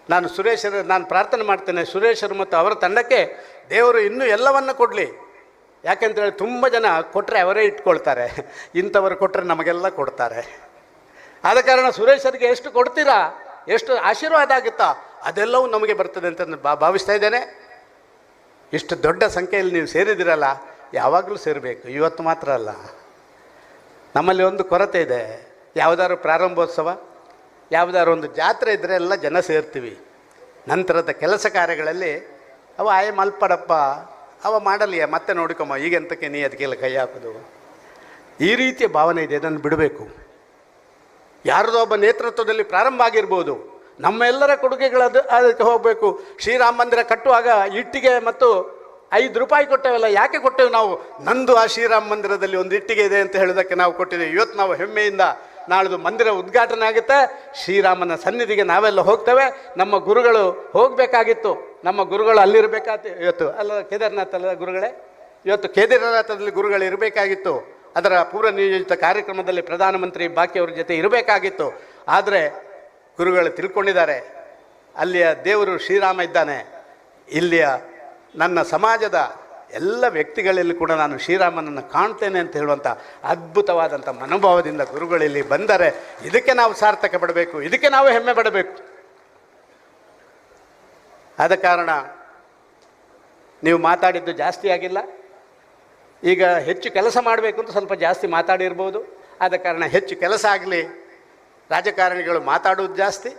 ನಾನು ಸುರೇಶರ, ನಾನು ಪ್ರಾರ್ಥನೆ ಮಾಡ್ತೇನೆ, ಸುರೇಶರು ಮತ್ತು ಅವರ ತಂಡಕ್ಕೆ ದೇವರು ಇನ್ನೂ ಎಲ್ಲವನ್ನು ಕೊಡಲಿ. ಯಾಕೆಂತೇಳಿ ತುಂಬ ಜನ ಕೊಟ್ಟರೆ ಅವರೇ ಇಟ್ಕೊಳ್ತಾರೆ. ಇಂಥವರು ಕೊಟ್ಟರೆ ನಮಗೆಲ್ಲ ಕೊಡ್ತಾರೆ. ಆದ ಕಾರಣ ಸುರೇಶರಿಗೆ ಎಷ್ಟು ಕೊಡ್ತೀರಾ, ಎಷ್ಟು ಆಶೀರ್ವಾದ ಆಗುತ್ತಾ, ಅದೆಲ್ಲವೂ ನಮಗೆ ಬರ್ತದೆ ಅಂತ ನಾನು ಭಾವಿಸ್ತಾ ಇದ್ದೇನೆ. ಇಷ್ಟು ದೊಡ್ಡ ಸಂಖ್ಯೆಯಲ್ಲಿ ನೀವು ಸೇರಿದಿರಲ್ಲ, ಯಾವಾಗಲೂ ಸೇರಬೇಕು. ಇವತ್ತು ಮಾತ್ರ ಅಲ್ಲ. ನಮ್ಮಲ್ಲಿ ಒಂದು ಕೊರತೆ ಇದೆ. ಯಾವುದಾದ್ರು ಪ್ರಾರಂಭೋತ್ಸವ, ಯಾವುದಾದ್ರು ಒಂದು ಜಾತ್ರೆ ಇದ್ದರೆ ಎಲ್ಲ ಜನ ಸೇರ್ತೀವಿ. ನಂತರದ ಕೆಲಸ ಕಾರ್ಯಗಳಲ್ಲಿ ಅವ ಆಯ ಮಲ್ಪಡಪ್ಪ, ಅವ ಮಾಡಲಿಯ? ಮತ್ತೆ ನೋಡಿಕೊಮ್ಮ ಈಗೆಂತಕ್ಕೆ ನೀ ಅದಕ್ಕೆಲ್ಲ ಕೈ ಹಾಕೋದು? ಈ ರೀತಿಯ ಭಾವನೆ ಇದೆ. ಅದನ್ನು ಬಿಡಬೇಕು. ಯಾರದೋ ಒಬ್ಬ ನೇತೃತ್ವದಲ್ಲಿ ಪ್ರಾರಂಭ ಆಗಿರ್ಬೋದು. ನಮ್ಮೆಲ್ಲರ ಕೊಡುಗೆಗಳದು ಅದಕ್ಕೆ ಹೋಗಬೇಕು. ಶ್ರೀರಾಮ ಮಂದಿರ ಕಟ್ಟುವಾಗ ಇಟ್ಟಿಗೆ ಮತ್ತು ಐದು ರೂಪಾಯಿ ಕೊಟ್ಟೇವಲ್ಲ, ಯಾಕೆ ಕೊಟ್ಟೆವು ನಾವು? ನಂದು ಆ ಶ್ರೀರಾಮ ಮಂದಿರದಲ್ಲಿ ಒಂದು ಇಟ್ಟಿಗೆ ಇದೆ ಅಂತ ಹೇಳೋದಕ್ಕೆ ನಾವು ಕೊಟ್ಟಿದ್ದೀವಿ. ಇವತ್ತು ನಾವು ಹೆಮ್ಮೆಯಿಂದ ನಾಳೆದು ಮಂದಿರ ಉದ್ಘಾಟನೆ ಆಗುತ್ತೆ. ಶ್ರೀರಾಮನ ಸನ್ನಿಧಿಗೆ ನಾವೆಲ್ಲ ಹೋಗ್ತೇವೆ. ನಮ್ಮ ಗುರುಗಳು ಹೋಗಬೇಕಾಗಿತ್ತು. ನಮ್ಮ ಗುರುಗಳು ಅಲ್ಲಿರಬೇಕಾಗಿತ್ತು ಇವತ್ತು ಅಲ್ಲ ಕೇದಾರನಾಥಲ್ಲ ಗುರುಗಳೇ? ಇವತ್ತು ಕೇದಾರನಾಥದಲ್ಲಿ ಗುರುಗಳು ಇರಬೇಕಾಗಿತ್ತು. ಅದರ ಪೂರ್ವ ನಿಯೋಜಿತ ಕಾರ್ಯಕ್ರಮದಲ್ಲಿ ಪ್ರಧಾನಮಂತ್ರಿ ಬಾಕಿಯವ್ರ ಜೊತೆ ಇರಬೇಕಾಗಿತ್ತು. ಆದರೆ ಗುರುಗಳು ತಿಳ್ಕೊಂಡಿದ್ದಾರೆ. ಅಲ್ಲಿಯ ದೇವರು ಶ್ರೀರಾಮ ಇದ್ದಾನೆ. ಇಲ್ಲಿಯ ನನ್ನ ಸಮಾಜದ ಎಲ್ಲ ವ್ಯಕ್ತಿಗಳಲ್ಲಿ ಕೂಡ ನಾನು ಶ್ರೀರಾಮನನ್ನು ಕಾಣ್ತೇನೆ ಅಂತ ಹೇಳುವಂಥ ಅದ್ಭುತವಾದಂಥ ಮನೋಭಾವದಿಂದ ಗುರುಗಳಲ್ಲಿ ಬಂದರೆ ಇದಕ್ಕೆ ನಾವು ಸಾರ್ಥಕ ಪಡಬೇಕು, ಇದಕ್ಕೆ ನಾವು ಹೆಮ್ಮೆ ಪಡಬೇಕು. ಆದ ಕಾರಣ ನೀವು ಮಾತಾಡಿದ್ದು ಜಾಸ್ತಿ ಆಗಿಲ್ಲ. ಈಗ ಹೆಚ್ಚು ಕೆಲಸ ಮಾಡಬೇಕು ಅಂತ ಸ್ವಲ್ಪ ಜಾಸ್ತಿ ಮಾತಾಡಿರ್ಬೋದು. ಆದ ಕಾರಣ ಹೆಚ್ಚು ಕೆಲಸ ಆಗಲಿ. ರಾಜಕಾರಣಿಗಳು ಮಾತಾಡೋದು ಜಾಸ್ತಿ.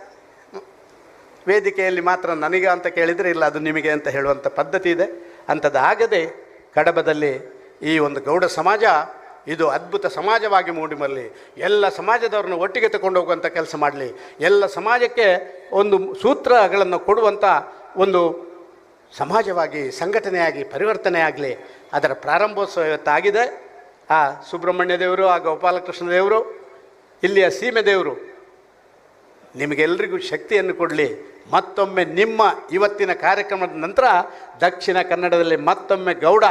ವೇದಿಕೆಯಲ್ಲಿ ಮಾತ್ರ ನನಗೆ ಅಂತ ಕೇಳಿದರೆ ಇಲ್ಲ, ಅದು ನಿಮಗೆ ಅಂತ ಹೇಳುವಂಥ ಪದ್ಧತಿ ಇದೆ. ಅಂಥದ್ದಾಗದೆ ಕಡಬದಲ್ಲಿ ಈ ಒಂದು ಗೌಡ ಸಮಾಜ, ಇದು ಅದ್ಭುತ ಸಮಾಜವಾಗಿ ಮೂಡಿಮಲ್ಲಿ ಎಲ್ಲ ಸಮಾಜದವ್ರನ್ನ ಒಟ್ಟಿಗೆ ತಗೊಂಡು ಹೋಗುವಂಥ ಕೆಲಸ ಮಾಡಲಿ. ಎಲ್ಲ ಸಮಾಜಕ್ಕೆ ಒಂದು ಸೂತ್ರಗಳನ್ನು ಕೊಡುವಂಥ ಒಂದು ಸಮಾಜವಾಗಿ ಸಂಘಟನೆಯಾಗಿ ಪರಿವರ್ತನೆ ಆಗಲಿ ಅದರ ಪ್ರಾರಂಭೋತ್ಸವ ಇವತ್ತಾಗಿದೆ. ಆ ಸುಬ್ರಹ್ಮಣ್ಯ ದೇವರು, ಆ ಗೋಪಾಲಕೃಷ್ಣ ದೇವರು ಇಲ್ಲಿಯ ಸೀಮೆ ದೇವರು ನಿಮಗೆಲ್ಲರಿಗೂ ಶಕ್ತಿಯನ್ನು ಕೊಡಲಿ. ಮತ್ತೊಮ್ಮೆ ನಿಮ್ಮ ಇವತ್ತಿನ ಕಾರ್ಯಕ್ರಮದ ನಂತರ ದಕ್ಷಿಣ ಕನ್ನಡದಲ್ಲಿ ಮತ್ತೊಮ್ಮೆ ಗೌಡ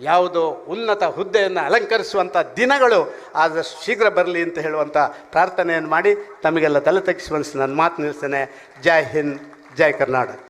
ಯಾವುದೋ ಉನ್ನತ ಹುದ್ದೆಯನ್ನು ಅಲಂಕರಿಸುವಂಥ ದಿನಗಳು ಆದಷ್ಟು ಶೀಘ್ರ ಬರಲಿ ಅಂತ ಹೇಳುವಂಥ ಪ್ರಾರ್ಥನೆಯನ್ನು ಮಾಡಿ ತಮಗೆಲ್ಲ ತಲೆ ತಗ್ಗಿಸುವಂತ ನನ್ನ ಮಾತು ನಿಲ್ಲಿಸ್ತೇನೆ. ಜೈ ಹಿಂದ್, ಜೈ ಕರ್ನಾಟಕ.